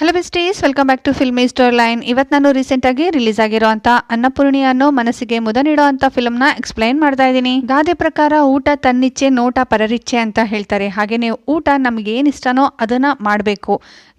Hello besties welcome back to filmy store line ಇವತ್ತು ನಾನು ರೀಸೆಂಟಾಗಿ ರಿಲೀಸ್ ಆಗಿರುವಂಥ ಅನ್ನಪೂರ್ಣಿ ಅನ್ನೋ ಮನಸ್ಸಿಗೆ ಮುದ ನೀಡೋವಂಥ ಫಿಲಮ್ನ ಎಕ್ಸ್ಪ್ಲೈನ್ ಮಾಡ್ತಾ ಇದ್ದೀನಿ. ಗಾದೆ ಪ್ರಕಾರ ಊಟ ತನ್ನಿಚ್ಛೆ ನೋಟ ಪರರಿಚ್ಛೆ ಅಂತ ಹೇಳ್ತಾರೆ. ಹಾಗೆಯೇ ಊಟ ನಮ್ಗೆ ಏನು ಇಷ್ಟನೋ ಅದನ್ನ ಮಾಡಬೇಕು.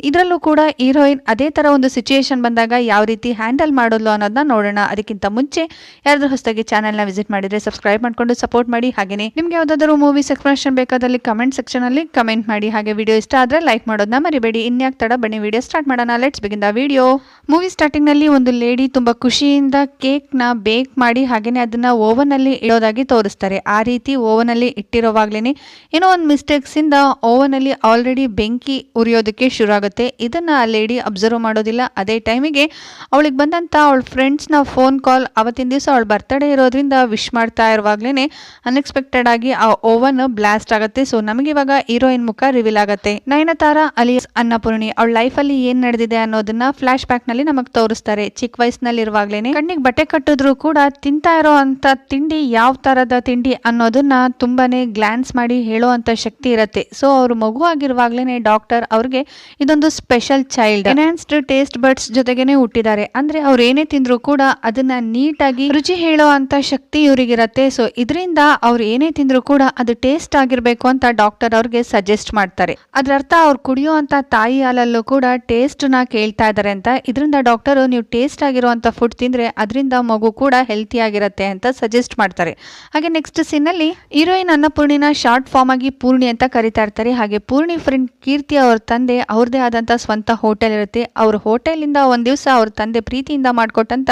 ಇದರಲ್ಲೂ ಕೂಡ ಹೀರೋಯಿನ್ ಅದೇ ಥರ ಒಂದು ಸಿಚುಯೇಷನ್ ಬಂದಾಗ ಯಾವ ರೀತಿ ಹ್ಯಾಂಡಲ್ ಮಾಡೋದು ಅನ್ನೋದನ್ನ ನೋಡೋಣ. ಅದಕ್ಕಿಂತ ಮುಂಚೆ ಯಾರಾದರೂ ಹೊಸದಾಗಿ ಚಾನಲ್ನ ವಿಸಿಟ್ ಮಾಡಿದ್ರೆ ಸಬ್ಸ್ಕ್ರೈಬ್ ಮಾಡಿಕೊಂಡು ಸಪೋರ್ಟ್ ಮಾಡಿ. ಹಾಗೆಯೇ ನಿಮ್ಗೆ ಯಾವ್ದಾದ್ರು ಮೂವೀಸ್ ಎಕ್ಸ್ಪ್ಲನೇಷನ್ ಬೇಕಾದಲ್ಲಿ ಕಮೆಂಟ್ ಸೆಕ್ಷನ್ ಅಲ್ಲಿ ಕಮೆಂಟ್ ಮಾಡಿ. ಹಾಗೆ ವಿಡಿಯೋ ಇಷ್ಟ ಆದ್ರೆ ಲೈಕ್ ಮಾಡೋದನ್ನ ಮರಿಬೇಡಿ. ಇನ್ಯಾಕೆ ತಡ ಬನ್ನಿ ವಿಡಿಯೋ ಸ್ಟಾರ್ಟ್ ಮಾಡೋಣ. Let's begin the video movie ಸ್ಟಾರ್ಟಿಂಗ್ನಲ್ಲಿ ಒಂದು ಲೇಡಿ ತುಂಬ ಖುಷಿಯಿಂದ ಕೇಕ್ನ ಬೇಕ್ ಮಾಡಿ ಹಾಗೆಯೇ ಅದನ್ನು ಓವನಲ್ಲಿ ಇಡೋದಾಗಿ ತೋರಿಸ್ತಾರೆ. ಆ ರೀತಿ ಓವನಲ್ಲಿ ಅಲ್ಲಿ ಇಟ್ಟಿರೋವಾಗ್ಲೇನೆ ಏನೋ ಒಂದು ಮಿಸ್ಟೇಕ್ಸಿಂದ ಓವನಲ್ಲಿ ಆಲ್ರೆಡಿ ಬೆಂಕಿ ಉರಿಯೋದಕ್ಕೆ ಶುರು ಆಗುತ್ತೆ ಇದನ್ನ ಆ ಲೇಡಿ ಅಬ್ಸರ್ವ್ ಮಾಡೋದಿಲ್ಲ. ಅದೇ ಟೈಮಿಗೆ ಅವಳಿಗೆ ಬಂದಂತ ಅವಳ ಫ್ರೆಂಡ್ಸ್ನ ಫೋನ್ ಕಾಲ್ ಅವತ್ತಿನ ದಿವಸ ಅವಳ ಬರ್ತಡೇ ಇರೋದ್ರಿಂದ ವಿಶ್ ಮಾಡ್ತಾ ಇರುವಾಗ್ಲೇನೆ ಅನ್ಎಕ್ಸ್ಪೆಕ್ಟೆಡ್ ಆಗಿ ಆ ಓವನ್ ಬ್ಲಾಸ್ಟ್ ಆಗುತ್ತೆ. ಸೊ ನಮಗೆ ಇವಾಗ ಹೀರೋಯಿನ್ ಮುಖ ರಿವೀಲ್ ಆಗುತ್ತೆ. ನಯನತಾರ ಅಲಿಯಸ್ ಅನ್ನಪೂರ್ಣಿ, ಅವಳ ಲೈಫ್ ಅಲ್ಲಿ ಏನ್ ನಡೆದಿದೆ ಅನ್ನೋದನ್ನ ಫ್ಲಾಶ್ ಬ್ಯಾಕ್ನಲ್ಲಿ ನಮಗ್ ತೋರಿಸ್ತಾರೆ. ಚಿಕ್ಕ ವಯಸ್ಸಿನಲ್ಲಿ ಇರುವಾಗ್ಲೇನೆ ಕಣ್ಣಿಗೆ ಬಟ್ಟೆ ಕಟ್ಟಿದ್ರು ಕೂಡ ತಿಂತಾ ಇರೋ ಅಂತ ತಿಂಡಿ ಯಾವ ತರದ ತಿಂಡಿ ಅನ್ನೋದನ್ನ ತುಂಬಾನೇ ಗ್ಲಾನ್ಸ್ ಮಾಡಿ ಹೇಳೋ ಅಂತ ಶಕ್ತಿ ಇರತ್ತೆ. ಸೊ ಅವ್ರು ಮಗು ಆಗಿರುವಾಗ್ಲೇನೆ ಡಾಕ್ಟರ್ ಅವ್ರಿಗೆ ಇದೊಂದು special child enhanced taste buds ಜೊತೆಗೇನೆ ಹುಟ್ಟಿದ್ದಾರೆ. ಅಂದ್ರೆ ಅವ್ರು ಏನೇ ತಿಂದ್ರು ಕೂಡ ಅದನ್ನ ನೀಟಾಗಿ ರುಚಿ ಹೇಳೋ ಅಂತ ಶಕ್ತಿ ಇವ್ರಿಗಿರತ್ತೆ. ಸೊ ಇದರಿಂದ ಅವ್ರು ಏನೇ ತಿಂದ್ರು ಕೂಡ ಅದು ಟೇಸ್ಟ್ ಆಗಿರ್ಬೇಕು ಅಂತ ಡಾಕ್ಟರ್ ಅವ್ರಿಗೆ ಸಜೆಸ್ಟ್ ಮಾಡ್ತಾರೆ. ಅದ್ರ ಅರ್ಥ ಅವ್ರು ಕುಡಿಯೋ ತಾಯಿ ಹಾಲಲ್ಲೂ ಕೂಡ ಟೇಸ್ಟ್ನ ಕೇಳ್ತಾ ಇದ್ದಾರೆ ಅಂತ. ಇದರಿಂದ ಡಾಕ್ಟರು ನೀವು ಟೇಸ್ಟ್ ಆಗಿರುವಂಥ ಫುಡ್ ತಿಂದರೆ ಅದರಿಂದ ಮಗು ಕೂಡ ಹೆಲ್ತಿಯಾಗಿರುತ್ತೆ ಆಗಿರತ್ತೆ ಅಂತ ಸಜೆಸ್ಟ್ ಮಾಡ್ತಾರೆ. ಹಾಗೆ ನೆಕ್ಸ್ಟ್ ಸೀನಲ್ಲಿ ಹೀರೋಯಿನ್ ಅನ್ನಪೂರ್ಣಿನ ಶಾರ್ಟ್ ಫಾರ್ಮ್ ಆಗಿ ಪೂರ್ಣಿ ಅಂತ ಕರಿತಾ ಇರ್ತಾರೆ. ಹಾಗೆ ಪೂರ್ಣಿ ಫ್ರೆಂಡ್ ಕೀರ್ತಿ ಅವ್ರ ತಂದೆ ಅವ್ರದೇ ಆದಂಥ ಸ್ವಂತ ಹೋಟೆಲ್ ಇರುತ್ತೆ. ಅವ್ರ ಹೋಟೆಲಿಂದ ಒಂದು ದಿವಸ ಅವ್ರ ತಂದೆ ಪ್ರೀತಿಯಿಂದ ಮಾಡಿಕೊಟ್ಟಂಥ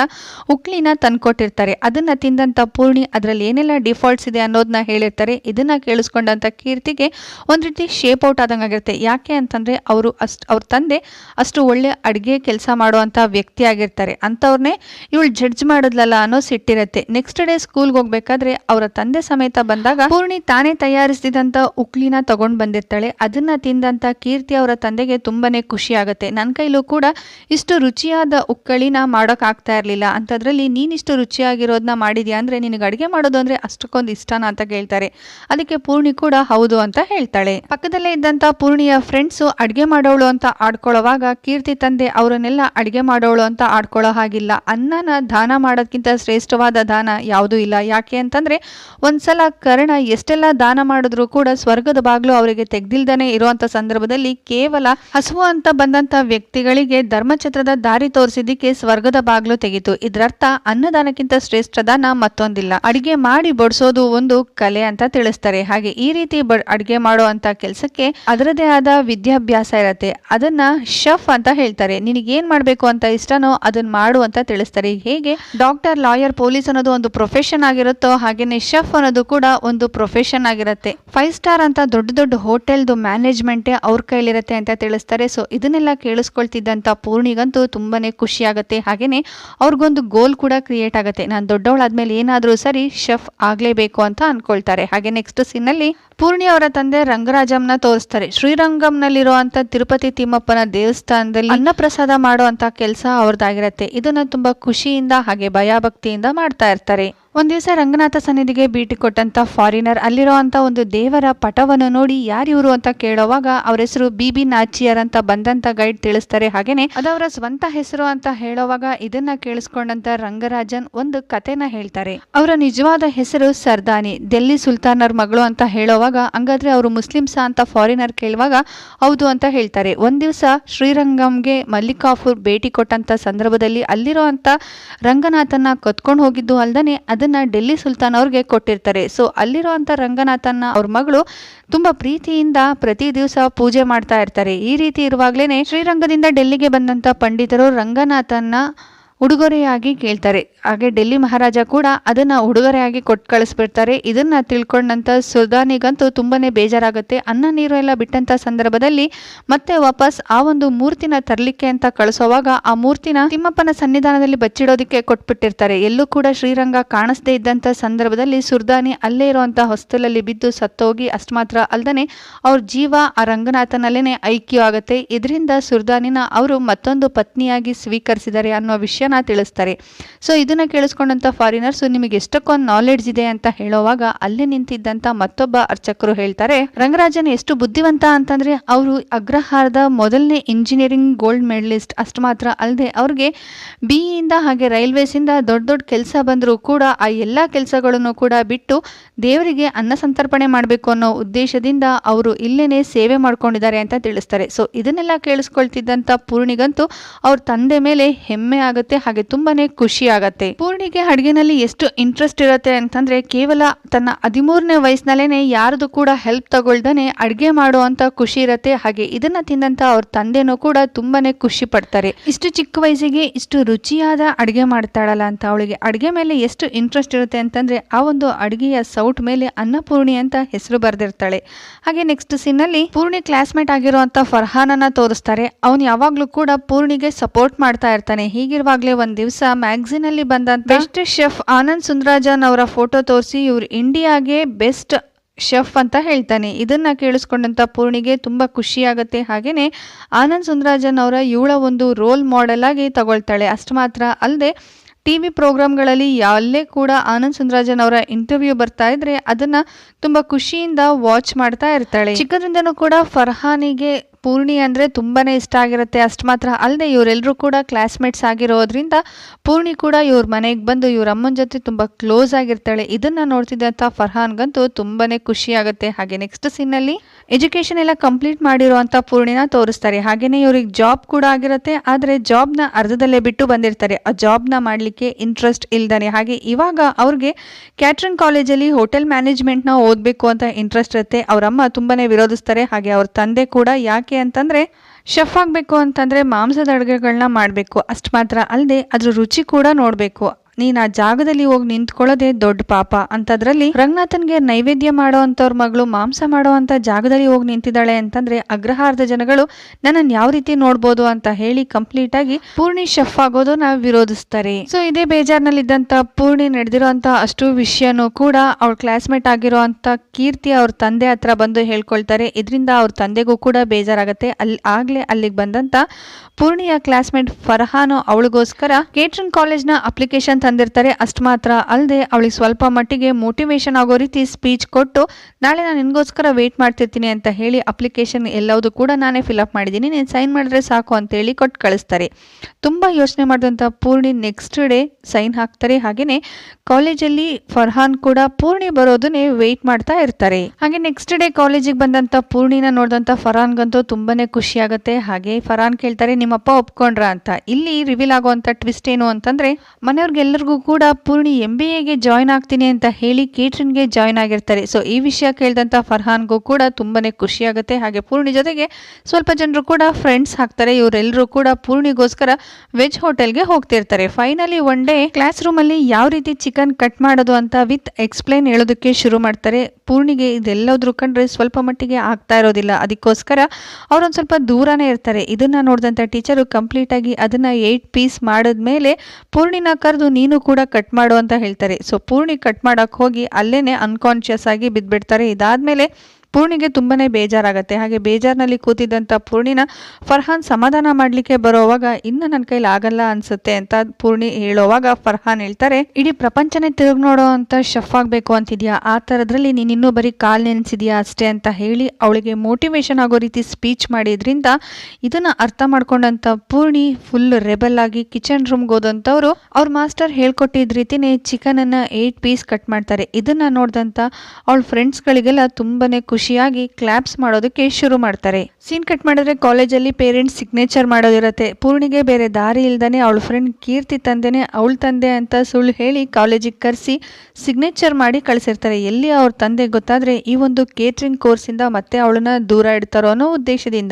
ಉಕ್ಲಿನ ತಂದುಕೊಟ್ಟಿರ್ತಾರೆ. ಅದನ್ನ ತಿಂದಂತ ಪೂರ್ಣಿ ಅದರಲ್ಲಿ ಏನೆಲ್ಲ ಡಿಫಾಲ್ಟ್ಸ್ ಇದೆ ಅನ್ನೋದನ್ನ ಹೇಳಿರ್ತಾರೆ. ಇದನ್ನ ಕೇಳಿಸ್ಕೊಂಡಂಥ ಕೀರ್ತಿಗೆ ಒಂದು ರೀತಿ ಶೇಪ್ ಔಟ್ ಆದಂಗಾಗಿರುತ್ತೆ ಯಾಕೆ ಅಂತಂದ್ರೆ ಅವರು ಅಷ್ಟು, ಅವ್ರ ತಂದೆ ಅಷ್ಟು ಒಳ್ಳೆ ಅಡುಗೆ ಕೆಲಸ ಮಾಡುವಂಥ ವ್ಯಕ್ತಿ ಆಗಿರ್ತಾರೆ. ಅಂಥವ್ರನ್ನೇ ಇವಳು ಜಡ್ಜ್ ಮಾಡಿದ್ಲಲ್ಲ ಅನ್ನೋ ಸಿಟ್ಟಿರತ್ತೆ ನೆಕ್ಸ್ಟ್ ಡೇ ಸ್ಕೂಲ್ಗೆ ಹೋಗ್ಬೇಕಾದ್ರೆ ಅವರ ತಂದೆ ಸಮೇತ ಬಂದಾಗ ಪೂರ್ಣಿ ತಾನೇ ತಯಾರಿಸಿದಂಥ ಉಕ್ಲಿನ ತಗೊಂಡ್ ಬಂದಿರ್ತಾಳೆ. ಅದನ್ನ ತಿಂದಂತ ಕೀರ್ತಿ ಅವರ ತಂದೆಗೆ ತುಂಬಾನೇ ಖುಷಿ ಆಗುತ್ತೆ. ನನ್ನ ಕೈಲೂ ಕೂಡ ಇಷ್ಟು ರುಚಿಯಾದ ಉಕ್ಕಳಿನ ಮಾಡೋಕ್ಕಾಗ್ತಾ ಇರಲಿಲ್ಲ. ಅಂತದ್ರಲ್ಲಿ ನೀನಿಷ್ಟು ರುಚಿಯಾಗಿರೋದನ್ನ ಮಾಡಿದ್ಯಾ ಅಂದ್ರೆ ನಿನಗೆ ಅಡುಗೆ ಮಾಡೋದು ಅಂದ್ರೆ ಅಷ್ಟಕ್ಕೊಂದು ಇಷ್ಟನಾ ಅಂತ ಕೇಳ್ತಾರೆ. ಅದಕ್ಕೆ ಪೂರ್ಣಿ ಕೂಡ ಹೌದು ಅಂತ ಹೇಳ್ತಾಳೆ. ಪಕ್ಕದಲ್ಲೇ ಇದ್ದಂಥ ಪೂರ್ಣಿಯ ಫ್ರೆಂಡ್ಸು ಅಡುಗೆ ಮಾಡೋಳು ಅಂತ ಆಡ್ಕೊಳ್ಳೋವಾಗ ಕೀರ್ತಿ ತಂದೆ ಅವರನ್ನೆಲ್ಲ ಅಡುಗೆ ಮಾಡೋಳು ಅಂತ ಆಡ್ಕೊಳ್ಳೋ ಹಾಗಿಲ್ಲ. ಅನ್ನನ ದಾನ ಮಾಡೋದಕ್ಕಿಂತ ಶ್ರೇಷ್ಠವಾದ ದಾನ ಯಾವುದೂ ಇಲ್ಲ. ಯಾಕೆ ಅಂತಂದ್ರೆ ಒಂದ್ಸಲ ಕರ್ಣ ಎಷ್ಟೆಲ್ಲ ದಾನ ಮಾಡಿದ್ರೂ ಕೂಡ ಸ್ವರ್ಗದ ಬಾಗಿಲು ಅವರಿಗೆ ತೆಗ್ದಿಲ್ದನೆ ಇರುವಂಥ ಸಂದರ್ಭದಲ್ಲಿ ಕೇವಲ ಹಸುವು ಅಂತ ಬಂದಂಥ ವ್ಯಕ್ತಿಗಳಿಗೆ ಧರ್ಮಛತ್ರದ ದಾರಿ ತೋರಿಸಿದ್ದಕ್ಕೆ ಸ್ವರ್ಗದ ಬಾಗಿಲು ತೆಗೀತು. ಇದರರ್ಥ ಅನ್ನದಾನಕ್ಕಿಂತ ಶ್ರೇಷ್ಠ ದಾನ ಮತ್ತೊಂದಿಲ್ಲ. ಅಡಿಗೆ ಮಾಡಿ ಬಡಿಸೋದು ಒಂದು ಕಲೆ ಅಂತ ತಿಳಿಸ್ತಾರೆ. ಹಾಗೆ ಈ ರೀತಿ ಅಡಿಗೆ ಮಾಡೋ ಅಂತ ಕೆಲಸಕ್ಕೆ ಅದರದೇ ಆದ ವಿದ್ಯಾಭ್ಯಾಸ ಇರತ್ತೆ. ಅದನ್ನ ಶಫ್ ಅಂತ ಹೇಳ್ತಾರೆ. ನಿನಗೆ ಏನ್ ಮಾಡ್ಬೇಕು ಅಂತ ಇಷ್ಟನೋ ಅದನ್ನ ಮಾಡು ಅಂತ ತಿಳಿಸ್ತಾರೆ. ಹೇಗೆ? ಡಾಕ್ಟರ್, ಲಾಯರ್, ಪೊಲೀಸ್ ಅನ್ನೋದು ಒಂದು ಪ್ರೊಫೆಷನ್ ಆಗಿರುತ್ತೋ ಹಾಗೇನೆ ಶೆಫ್ ಅನ್ನೋದು ಕೂಡ ಒಂದು ಪ್ರೊಫೆಷನ್ ಆಗಿರುತ್ತೆ. ಫೈವ್ ಸ್ಟಾರ್ ಅಂತ ದೊಡ್ಡ ದೊಡ್ಡ ಹೋಟೆಲ್ದು ಮ್ಯಾನೇಜ್ಮೆಂಟೇ ಅವ್ರ ಕೈಲಿರುತ್ತೆ ಅಂತ ತಿಳಿಸ್ತಾರೆ. ಸೊ, ಇದನ್ನೆಲ್ಲ ಕೇಳಿಸ್ಕೊಳ್ತಿದ್ದಂತ ಪೂರ್ಣಿಗಂತೂ ತುಂಬಾನೇ ಖುಷಿ ಆಗುತ್ತೆ. ಹಾಗೇನೆ ಅವ್ರಿಗೊಂದು ಗೋಲ್ ಕೂಡ ಕ್ರಿಯೇಟ್ ಆಗುತ್ತೆ. ನಾನು ದೊಡ್ಡವಳಾದ್ಮೇಲೆ ಏನಾದರೂ ಸರಿ ಶೆಫ್ ಆಗ್ಲೇಬೇಕು ಅಂತ ಅನ್ಕೊಳ್ತಾರೆ. ಹಾಗೆ ನೆಕ್ಸ್ಟ್ ಸೀನ್ ಅಲ್ಲಿ ಪೂರ್ಣಿ ಅವರ ತಂದೆ ರಂಗರಾಜಂನ ತೋರಿಸ್ತಾರೆ. ಶ್ರೀರಂಗಂನಲ್ಲಿರುವಂತ ತಿರುಪತಿ ತಿಮ್ಮಪ್ಪನ ದೇವಸ್ಥಾನದಲ್ಲಿ ಅನ್ನಪ್ರಸಾದ ಮಾಡುವಂತ ಕೆಲಸ ಅವ್ರದ್ದಾಗಿರತ್ತೆ ಇದನ್ನ ತುಂಬಾ ಖುಷಿಯಿಂದ ಹಾಗೆ ಭಯಭಕ್ತಿಯಿಂದ ಮಾಡ್ತಾ ಇರ್ತಾರೆ. ಒಂದ್ ದಿವಸ ರಂಗನಾಥ ಸನ್ನಿಧಿಗೆ ಭೇಟಿ ಕೊಟ್ಟಂತ ಫಾರಿನರ್ ಅಲ್ಲಿರುವಂತ ಒಂದು ದೇವರ ಪಟವನ್ನು ನೋಡಿ ಯಾರಿವರು ಅಂತ ಕೇಳೋವಾಗ ಅವ್ರ ಹೆಸರು ಬಿ ಬಿ ನಾಚಿಯರ್ ಅಂತ ಬಂದಂತ ಗೈಡ್ ತಿಳಿಸ್ತಾರೆ ಹಾಗೇನೆ. ಅದವರ ಸ್ವಂತ ಹೆಸರು ಅಂತ ಹೇಳೋವಾಗ ಇದನ್ನ ಕೇಳಿಸ್ಕೊಂಡಂತ ರಂಗರಾಜನ್ ಒಂದು ಕತೆನ ಹೇಳ್ತಾರೆ. ಅವರ ನಿಜವಾದ ಹೆಸರು ಸರ್ದಾನಿ ಡೆಲ್ಲಿ ಸುಲ್ತಾನರ್ ಮಗಳು ಅಂತ ಹೇಳೋವಾಗ ಹಂಗಾದ್ರೆ ಅವರು ಮುಸ್ಲಿಮ್ಸಾ ಅಂತ ಫಾರಿನರ್ ಕೇಳುವಾಗ ಹೌದು ಅಂತ ಹೇಳ್ತಾರೆ. ಒಂದ್ ದಿವಸ ಶ್ರೀರಂಗಂಗೆ ಮಲ್ಲಿಕಾಫೂರ್ ಭೇಟಿ ಕೊಟ್ಟಂತ ಸಂದರ್ಭದಲ್ಲಿ ಅಲ್ಲಿರೋ ಅಂತ ರಂಗನಾಥನ ಕತ್ಕೊಂಡು ಹೋಗಿದ್ದು ಅಲ್ದನೆ ಅದನ್ನ ಡೆಲ್ಲಿ ಸುಲ್ತಾನ್ ಅವ್ರಿಗೆ ಕೊಟ್ಟಿರ್ತಾರೆ. ಸೊ ಅಲ್ಲಿರುವಂತ ರಂಗನಾಥನ ಅವ್ರ ಮಗಳು ತುಂಬಾ ಪ್ರೀತಿಯಿಂದ ಪ್ರತಿ ದಿವಸ ಪೂಜೆ ಮಾಡ್ತಾ ಇರ್ತಾರೆ. ಈ ರೀತಿ ಇರುವಾಗ್ಲೇನೆ ಶ್ರೀರಂಗದಿಂದ ಡೆಲ್ಲಿಗೆ ಬಂದಂತ ಪಂಡಿತರು ರಂಗನಾಥನ ಉಡುಗೊರೆಯಾಗಿ ಕೇಳ್ತಾರೆ. ಹಾಗೆ ಡೆಲ್ಲಿ ಮಹಾರಾಜ ಕೂಡ ಅದನ್ನ ಉಡುಗೊರೆಯಾಗಿ ಕೊಟ್ಟು ಕಳಿಸ್ಬಿಡ್ತಾರೆ. ಇದನ್ನ ತಿಳ್ಕೊಂಡಂತ ಸುಲ್ತಾನಿಗಂತೂ ತುಂಬಾನೇ ಬೇಜಾರಾಗುತ್ತೆ. ಅನ್ನ ನೀರು ಎಲ್ಲ ಬಿಟ್ಟಂತ ಸಂದರ್ಭದಲ್ಲಿ ಮತ್ತೆ ವಾಪಸ್ ಆ ಒಂದು ಮೂರ್ತಿನ ತರಲಿಕ್ಕೆ ಅಂತ ಕಳಿಸೋವಾಗ ಆ ಮೂರ್ತಿನ ತಿಮ್ಮಪ್ಪನ ಸನ್ನಿಧಾನದಲ್ಲಿ ಬಚ್ಚಿಡೋದಕ್ಕೆ ಕೊಟ್ಬಿಟ್ಟಿರ್ತಾರೆ. ಎಲ್ಲೂ ಕೂಡ ಶ್ರೀರಂಗ ಕಾಣಿಸದೇ ಇದ್ದಂತ ಸಂದರ್ಭದಲ್ಲಿ ಸುರ್ದಾನಿ ಅಲ್ಲೇ ಇರುವಂತ ಹೊಸ್ತಲಲ್ಲಿ ಬಿದ್ದು ಸತ್ತೋಗಿ ಅಷ್ಟು ಮಾತ್ರ ಅಲ್ಲದೆ ಅವ್ರ ಜೀವ ಆ ರಂಗನಾಥನಲ್ಲೇನೆ ಐಕ್ಯ ಆಗುತ್ತೆ. ಇದರಿಂದ ಸುರ್ದಾನಿನ ಅವರು ಮತ್ತೊಂದು ಪತ್ನಿಯಾಗಿ ಸ್ವೀಕರಿಸಿದ್ದಾರೆ ಅನ್ನೋ ವಿಷಯನ ತಿಳಿಸ್ತಾರೆ. ಸೊ ಇದನ್ನ ಇದನ್ನ ಕೇಳಿಸ್ಕೊಂಡಂತ ಫಾರಿನರ್ಸ್ ನಿಮಗೆ ಎಷ್ಟಕ್ಕೊಂದು ನಾಲೆಡ್ಜ್ ಇದೆ ಅಂತ ಹೇಳೋವಾಗ ಅಲ್ಲಿ ನಿಂತಿದ್ದಂತ ಮತ್ತೊಬ್ಬ ಅರ್ಚಕರು ಹೇಳ್ತಾರೆ, ರಂಗರಾಜನ್ ಎಷ್ಟು ಬುದ್ಧಿವಂತ ಅಂತಂದ್ರೆ ಅವರು ಅಗ್ರಹಾರದ ಮೊದಲನೇ ಇಂಜಿನಿಯರಿಂಗ್ ಗೋಲ್ಡ್ ಮೆಡಲಿಸ್ಟ್ ಅಷ್ಟು ಮಾತ್ರ ಅಲ್ಲದೆ ಅವ್ರಿಗೆ ಬಿ ಇಂದ ಹಾಗೆ ರೈಲ್ವೇಸ್ ಇಂದ ದೊಡ್ಡ ದೊಡ್ಡ ಕೆಲಸ ಬಂದರೂ ಕೂಡ ಆ ಎಲ್ಲ ಕೆಲಸಗಳನ್ನು ಕೂಡ ಬಿಟ್ಟು ದೇವರಿಗೆ ಅನ್ನ ಸಂತರ್ಪಣೆ ಮಾಡಬೇಕು ಅನ್ನೋ ಉದ್ದೇಶದಿಂದ ಅವರು ಇಲ್ಲೇನೆ ಸೇವೆ ಮಾಡ್ಕೊಂಡಿದ್ದಾರೆ ಅಂತ ತಿಳಿಸ್ತಾರೆ. ಸೊ ಇದನ್ನೆಲ್ಲ ಕೇಳಿಸ್ಕೊಳ್ತಿದ್ದಂತ ಪೂರ್ಣಿಗಂತೂ ಅವ್ರ ತಂದೆ ಮೇಲೆ ಹೆಮ್ಮೆ ಆಗುತ್ತೆ, ಹಾಗೆ ತುಂಬಾನೇ ಖುಷಿ ಆಗತ್ತೆ. ಪೂರ್ಣಿಗೆ ಅಡುಗೆನಲ್ಲಿ ಎಷ್ಟು ಇಂಟ್ರೆಸ್ಟ್ ಇರುತ್ತೆ ಅಂತಂದ್ರೆ ಕೇವಲ ತನ್ನ ಹದಿಮೂರನೇ ವಯಸ್ಸಿನಲ್ಲೇನೆ ಯಾರ್ದು ಕೂಡ ಹೆಲ್ಪ್ ತಗೊಳ್ದನೆ ಅಡುಗೆ ಮಾಡುವಂತ ಖುಷಿ ಇರತ್ತೆ. ಹಾಗೆ ಇದನ್ನ ತಿಂದಂತ ಅವ್ರ ತಂದೆನೂ ಕೂಡ ತುಂಬಾನೇ ಖುಷಿ ಪಡ್ತಾರೆ. ಇಷ್ಟು ಚಿಕ್ಕ ವಯಸ್ಸಿಗೆ ಇಷ್ಟು ರುಚಿಯಾದ ಅಡುಗೆ ಮಾಡ್ತಾಳಲ್ಲ ಅಂತ ಅವಳಿಗೆ ಅಡುಗೆ ಮೇಲೆ ಎಷ್ಟು ಇಂಟ್ರೆಸ್ಟ್ ಇರುತ್ತೆ ಅಂತಂದ್ರೆ ಆ ಒಂದು ಅಡುಗೆಯ ಸೌಟ್ ಮೇಲೆ ಅನ್ನಪೂರ್ಣಿ ಅಂತ ಹೆಸರು ಬರೆದಿರ್ತಾಳೆ. ಹಾಗೆ ನೆಕ್ಸ್ಟ್ ಸೀನ್ ಅಲ್ಲಿ ಪೂರ್ಣಿ ಕ್ಲಾಸ್ಮೇಟ್ ಆಗಿರುವಂತ ಫರ್ಹಾನನ ತೋರಿಸ್ತಾರೆ. ಅವನು ಯಾವಾಗ್ಲೂ ಕೂಡ ಪೂರ್ಣಿಗೆ ಸಪೋರ್ಟ್ ಮಾಡ್ತಾ ಇರ್ತಾನೆ. ಹೀಗಿರುವಾಗ್ಲೇ ಒಂದ್ ದಿವಸ ಮ್ಯಾಗ್ಝಿನ್ ಅಲ್ಲಿ ಬಂದಂತ? ಬೆಸ್ಟ್ ಶೆಫ್ ಆನಂದ್ ಸುಂದರಾಜನ್ ಅವರ ಫೋಟೋ ತೋರಿಸಿ ಇವ್ರು ಇಂಡಿಯಾಗೆ ಬೆಸ್ಟ್ ಶೆಫ್ ಅಂತ ಹೇಳ್ತಾನೆ. ಇದನ್ನ ಕೇಳಿಸ್ಕೊಂಡಂತ ಪೂರ್ಣಿಗೆ ತುಂಬಾ ಖುಷಿ ಆಗತ್ತೆ. ಹಾಗೇನೆ ಆನಂದ್ ಸುಂದರಾಜನ್ ಅವರ ಇವಳ ಒಂದು ರೋಲ್ ಮಾಡೆಲ್ ಆಗಿ ತಗೊಳ್ತಾಳೆ. ಅಷ್ಟು ಮಾತ್ರ ಅಲ್ಲದೆ ಟಿ ವಿ ಪ್ರೋಗ್ರಾಮ್ಗಳಲ್ಲಿ ಎಲ್ಲೇ ಕೂಡ ಆನಂದ್ ಸುಂದರಾಜನ್ ಅವರ ಇಂಟರ್ವ್ಯೂ ಬರ್ತಾ ಇದ್ರೆ ಅದನ್ನ ತುಂಬಾ ಖುಷಿಯಿಂದ ವಾಚ್ ಮಾಡ್ತಾ ಇರ್ತಾಳೆ. ಚಿಕ್ಕದ್ರಿಂದನೂ ಕೂಡ ಫರ್ಹಾನಿಗೆ ಪೂರ್ಣಿ ಅಂದರೆ ತುಂಬಾನೇ ಇಷ್ಟ ಆಗಿರುತ್ತೆ. ಅಷ್ಟು ಮಾತ್ರ ಅಲ್ಲದೆ ಇವರೆಲ್ಲರೂ ಕೂಡ ಕ್ಲಾಸ್ಮೇಟ್ಸ್ ಆಗಿರೋದ್ರಿಂದ ಪೂರ್ಣಿ ಕೂಡ ಇವ್ರ ಮನೆಗೆ ಬಂದು ಇವ್ರ ಅಮ್ಮನ ಜೊತೆ ತುಂಬ ಕ್ಲೋಸ್ ಆಗಿರ್ತಾಳೆ. ಇದನ್ನ ನೋಡ್ತಿದ್ದಂಥ ಫರ್ಹಾನ್ಗಂತೂ ತುಂಬಾನೇ ಖುಷಿ ಆಗುತ್ತೆ ಹಾಗೆ ನೆಕ್ಸ್ಟ್ ಸೀನಲ್ಲಿ ಎಜುಕೇಶನ್ ಎಲ್ಲ ಕಂಪ್ಲೀಟ್ ಮಾಡಿರುವಂಥ ಪೂರ್ಣಿನ ತೋರಿಸ್ತಾರೆ. ಹಾಗೆಯೇ ಇವ್ರಿಗೆ ಜಾಬ್ ಕೂಡ ಆಗಿರುತ್ತೆ, ಆದರೆ ಜಾಬ್ನ ಅರ್ಧದಲ್ಲೇ ಬಿಟ್ಟು ಬಂದಿರ್ತಾರೆ. ಆ ಜಾಬ್ನ ಮಾಡಲಿಕ್ಕೆ ಇಂಟ್ರೆಸ್ಟ್ ಇಲ್ದಾನೆ. ಹಾಗೆ ಇವಾಗ ಅವ್ರಿಗೆ ಕ್ಯಾಟ್ರಿಂಗ್ ಕಾಲೇಜಲ್ಲಿ ಹೋಟೆಲ್ ಮ್ಯಾನೇಜ್ಮೆಂಟ್ನ ಓದಬೇಕು ಅಂತ ಇಂಟ್ರೆಸ್ಟ್ ಇರುತ್ತೆ. ಅವರಮ್ಮ ತುಂಬಾನೇ ವಿರೋಧಿಸ್ತಾರೆ. ಹಾಗೆ ಅವ್ರ ತಂದೆ ಕೂಡ ಯಾಕೆ ಅಂತಂದ್ರೆ ಶೆಫ್ ಆಗಬೇಕು ಅಂತಂದ್ರೆ ಮಾಂಸದ ಅಡುಗೆಗಳನ್ನ ಮಾಡಬೇಕು. ಅಷ್ಟು ಮಾತ್ರ ಅಲ್ಲದೆ ಅದ್ರ ರುಚಿ ಕೂಡ ನೋಡಬೇಕು. ನೀನ್ ಆ ಜಾಗದಲ್ಲಿ ಹೋಗಿ ನಿಂತ್ಕೊಳ್ಳೋದೇ ದೊಡ್ಡ ಪಾಪ. ಅಂತದ್ರಲ್ಲಿ ರಂಗನಾಥನ್ಗೆ ನೈವೇದ್ಯ ಮಾಡೋ ಅಂಥವ್ರ ಮಗಳು ಮಾಂಸ ಮಾಡೋ ಅಂತ ಜಾಗದಲ್ಲಿ ಹೋಗಿ ನಿಂತಿದ್ದಾಳೆ ಅಂತಂದ್ರೆ ಅಗ್ರಹಾರದ ಜನಗಳು ನನ್ನನ್ನು ಯಾವ ರೀತಿ ನೋಡ್ಬೋದು ಅಂತ ಹೇಳಿ ಕಂಪ್ಲೀಟ್ ಆಗಿ ಪೂರ್ಣಿ ಶೆಫ್ ಆಗೋದನ್ನ ವಿರೋಧಿಸ್ತಾರೆ. ಸೊ ಇದೇ ಬೇಜಾರ್ನಲ್ಲಿದ್ದಂತ ಪೂರ್ಣಿ ನಡೆದಿರೋ ಅಂತ ಅಷ್ಟು ವಿಷಯನೂ ಕೂಡ ಅವ್ರ ಕ್ಲಾಸ್ಮೇಟ್ ಆಗಿರೋ ಅಂತ ಕೀರ್ತಿ ಅವ್ರ ತಂದೆ ಹತ್ರ ಬಂದು ಹೇಳ್ಕೊಳ್ತಾರೆ. ಇದರಿಂದ ಅವ್ರ ತಂದೆಗೂ ಕೂಡ ಬೇಜಾರಾಗತ್ತೆ. ಅಲ್ಲಿ ಆಗ್ಲೇ ಅಲ್ಲಿಗೆ ಬಂದಂತ ಪೂರ್ಣಿಯ ಕ್ಲಾಸ್ಮೇಟ್ ಫರ್ಹಾನು ಅವಳಿಗೋಸ್ಕರ ಕೇಟ್ರಿಂಗ್ನ ಅಪ್ಲಿಕೇಶನ್ ತಂದಿರ್ತಾರೆ. ಅಷ್ಟು ಮಾತ್ರ ಅಲ್ಲದೆ ಅವಳಿಗೆ ಸ್ವಲ್ಪ ಮಟ್ಟಿಗೆ ಮೋಟಿವೇಶನ್ ಆಗೋ ರೀತಿ ಸ್ಪೀಚ್ ಕೊಟ್ಟು, ನಾಳೆ ನಾನು ನಿನಗೋಸ್ಕರ ವೇಟ್ ಮಾಡ್ತಿರ್ತೀನಿ ಅಂತ ಹೇಳಿ ಅಪ್ಲಿಕೇಶನ್ ಎಲ್ಲವುದು ಕೂಡ ನಾನೇ ಫಿಲಪ್ ಮಾಡಿದ್ದೀನಿ. ನೀನು ಸೈನ್ ಮಾಡಿದ್ರೆ ಸಾಕು ಅಂತೇಳಿ ಕೊಟ್ಟು ಕಳಿಸ್ತಾರೆ. ತುಂಬ ಯೋಚನೆ ಮಾಡಿದಂಥ ಪೂರ್ಣಿ ನೆಕ್ಸ್ಟ್ ಡೇ ಸೈನ್ ಹಾಕ್ತಾರೆ. ಹಾಗೆಯೇ ಕಾಲೇಜಲ್ಲಿ ಫರ್ಹಾನ್ ಕೂಡ ಪೂರ್ಣಿ ಬರೋದನ್ನೇ ವೆಯ್ಟ್ ಮಾಡ್ತಾ ಇರ್ತಾರೆ. ಹಾಗೆ ನೆಕ್ಸ್ಟ್ ಡೇ ಕಾಲೇಜಿಗೆ ಬಂದಂಥ ಪೂರ್ಣಿನ ನೋಡಿದಂಥ ಫರ್ಹಾನ್ಗಂತೂ ತುಂಬಾನೇ ಖುಷಿಯಾಗುತ್ತೆ ಹಾಗೆ ಫರ್ಹಾನ್ ಕೇಳ್ತಾರೆ, ನಿಮ್ಮಪ್ಪ ಒಪ್ಕೊಂಡ್ರ ಅಂತ. ಇಲ್ಲಿ ರಿವೀಲ್ ಆಗುವಂಥ ಟ್ವಿಸ್ಟ್ ಏನು ಅಂತಂದ್ರೆ ಮನೆಯವ್ರಿಗೆಲ್ಲರಿಗೂ ಕೂಡ ಪೂರ್ಣಿ ಎಂ ಬಿ ಎಗೆ ಜಾಯ್ನ್ ಆಗ್ತೀನಿ ಅಂತ ಹೇಳಿ ಕೇಟ್ರಿನ್ಗೆ ಜಾಯ್ನ್ ಆಗಿರ್ತಾರೆ. ಸೊ ಈ ವಿಷಯ ಕೇಳಿದಂಥ ಫರ್ಹಾನ್ಗೂ ಕೂಡ ತುಂಬಾನೇ ಖುಷಿಯಾಗುತ್ತೆ ಹಾಗೆ ಪೂರ್ಣಿ ಜೊತೆಗೆ ಸ್ವಲ್ಪ ಜನರು ಕೂಡ ಫ್ರೆಂಡ್ಸ್ ಆಗ್ತಾರೆ. ಇವರೆಲ್ಲರೂ ಕೂಡ ಪೂರ್ಣಿಗೋಸ್ಕರ ವೆಜ್ ಹೋಟೆಲ್ಗೆ ಹೋಗ್ತಿರ್ತಾರೆ. ಫೈನಲಿ ಒನ್ ಡೇ ಕ್ಲಾಸ್ ರೂಮಲ್ಲಿ ಯಾವ ರೀತಿ ಚಿಕನ್ ಕಟ್ ಮಾಡೋದು ಅಂತ ವಿತ್ ಎಕ್ಸ್ಪ್ಲೈನ್ ಹೇಳೋದಕ್ಕೆ ಶುರು ಮಾಡ್ತಾರೆ. ಪೂರ್ಣಿಗೆ ಇದೆಲ್ಲದ್ರು ಕಂಡ್ರೆ ಸ್ವಲ್ಪ ಮಟ್ಟಿಗೆ ಆಗ್ತಾ ಇರೋದಿಲ್ಲ. ಅದಕ್ಕೋಸ್ಕರ ಅವರೊಂದು ಸ್ವಲ್ಪ ದೂರನೇ ಇರ್ತಾರೆ. ಇದನ್ನ ನೋಡಿದಂಥ ಟೀಚರು ಕಂಪ್ಲೀಟ್ ಆಗಿ ಅದನ್ನ ಏಯ್ಟ್ ಪೀಸ್ ಮಾಡಿದ್ಮೇಲೆ ಪೂರ್ಣಿನ ಕರೆದು ಕೂಡ ಕಟ್ ಮಾಡು ಅಂತ ಹೇಳ್ತಾರೆ. ಸೊ ಪೂರ್ಣಿ ಕಟ್ ಮಾಡಕ್ ಹೋಗಿ ಅಲ್ಲೇನೆ ಅನ್ಕಾನ್ಶಿಯಸ್ ಆಗಿ ಬಿದ್ದ್ಬಿಡ್ತಾರೆ ಇದಾದ್ಮೇಲೆ ಪೂರ್ಣಿಗೆ ತುಂಬಾನೇ ಬೇಜಾರಾಗತ್ತೆ. ಹಾಗೆ ಬೇಜಾರ್ನಲ್ಲಿ ಕೂತಿದ್ದಂಥ ಪೂರ್ಣಿನ ಫರ್ಹಾನ್ ಸಮಾಧಾನ ಮಾಡಲಿಕ್ಕೆ ಬರೋವಾಗ ಇನ್ನು ನನ್ನ ಕೈಲಿ ಆಗಲ್ಲ ಅನ್ಸುತ್ತೆ ಅಂತ ಪೂರ್ಣಿ ಹೇಳೋವಾಗ ಫರ್ಹಾನ್ ಹೇಳ್ತಾರೆ, ಇಡೀ ಪ್ರಪಂಚನೇ ತಿರುಗಿ ನೋಡೋ ಅಂತ ಶೆಫ್ ಆಗಬೇಕು ಅಂತಿದ್ಯಾ? ಆ ಥರದ್ರಲ್ಲಿ ನೀನು ಇನ್ನೂ ಬರೀ ಕಾಲ್ ನೆನೆಸಿದ್ಯಾ ಅಷ್ಟೇ? ಅಂತ ಹೇಳಿ ಅವಳಿಗೆ ಮೋಟಿವೇಶನ್ ಆಗೋ ರೀತಿ ಸ್ಪೀಚ್ ಮಾಡಿದ್ರಿಂದ ಇದನ್ನ ಅರ್ಥ ಮಾಡ್ಕೊಂಡಂತ ಪೂರ್ಣಿ ಫುಲ್ ರೆಬಲ್ ಆಗಿ ಕಿಚನ್ ರೂಮ್ಗೆ ಹೋದಂಥವ್ರು ಅವ್ರ ಮಾಸ್ಟರ್ ಹೇಳ್ಕೊಟ್ಟಿದ್ ರೀತಿನೇ ಚಿಕನ್ ಅನ್ನ ಏಟ್ ಪೀಸ್ ಕಟ್ ಮಾಡ್ತಾರೆ. ಇದನ್ನ ನೋಡಿದಂಥ ಅವಳ ಫ್ರೆಂಡ್ಸ್ಗಳಿಗೆಲ್ಲ ತುಂಬಾನೇ ಖುಷಿಯಾಗಿ ಕ್ಲಾಪ್ಸ್ ಮಾಡೋದಕ್ಕೆ ಶುರು ಮಾಡ್ತಾರೆ. ಸೀನ್ ಕಟ್ ಮಾಡಿದ್ರೆ ಕಾಲೇಜಲ್ಲಿ ಪೇರೆಂಟ್ಸ್ ಸಿಗ್ನೇಚರ್ ಮಾಡೋದಿರತ್ತೆ. ಪೂರ್ಣಿಗೆ ಬೇರೆ ದಾರಿ ಇಲ್ದಾನೆ ಅವಳ ಫ್ರೆಂಡ್ ಕೀರ್ತಿ ತಂದೆನೆ ಅವಳ ತಂದೆ ಅಂತ ಸುಳ್ಳು ಹೇಳಿ ಕಾಲೇಜಿಗೆ ಕರೆಸಿ ಸಿಗ್ನೇಚರ್ ಮಾಡಿ ಕಳಿಸಿರ್ತಾರೆ. ಎಲ್ಲಿ ಅವ್ರ ತಂದೆ ಗೊತ್ತಾದ್ರೆ ಈ ಒಂದು ಕೇಟ್ರಿಂಗ್ ಕೋರ್ಸಿಂದ ಮತ್ತೆ ಅವಳನ್ನ ದೂರ ಇಡ್ತಾರೋ ಅನ್ನೋ ಉದ್ದೇಶದಿಂದ.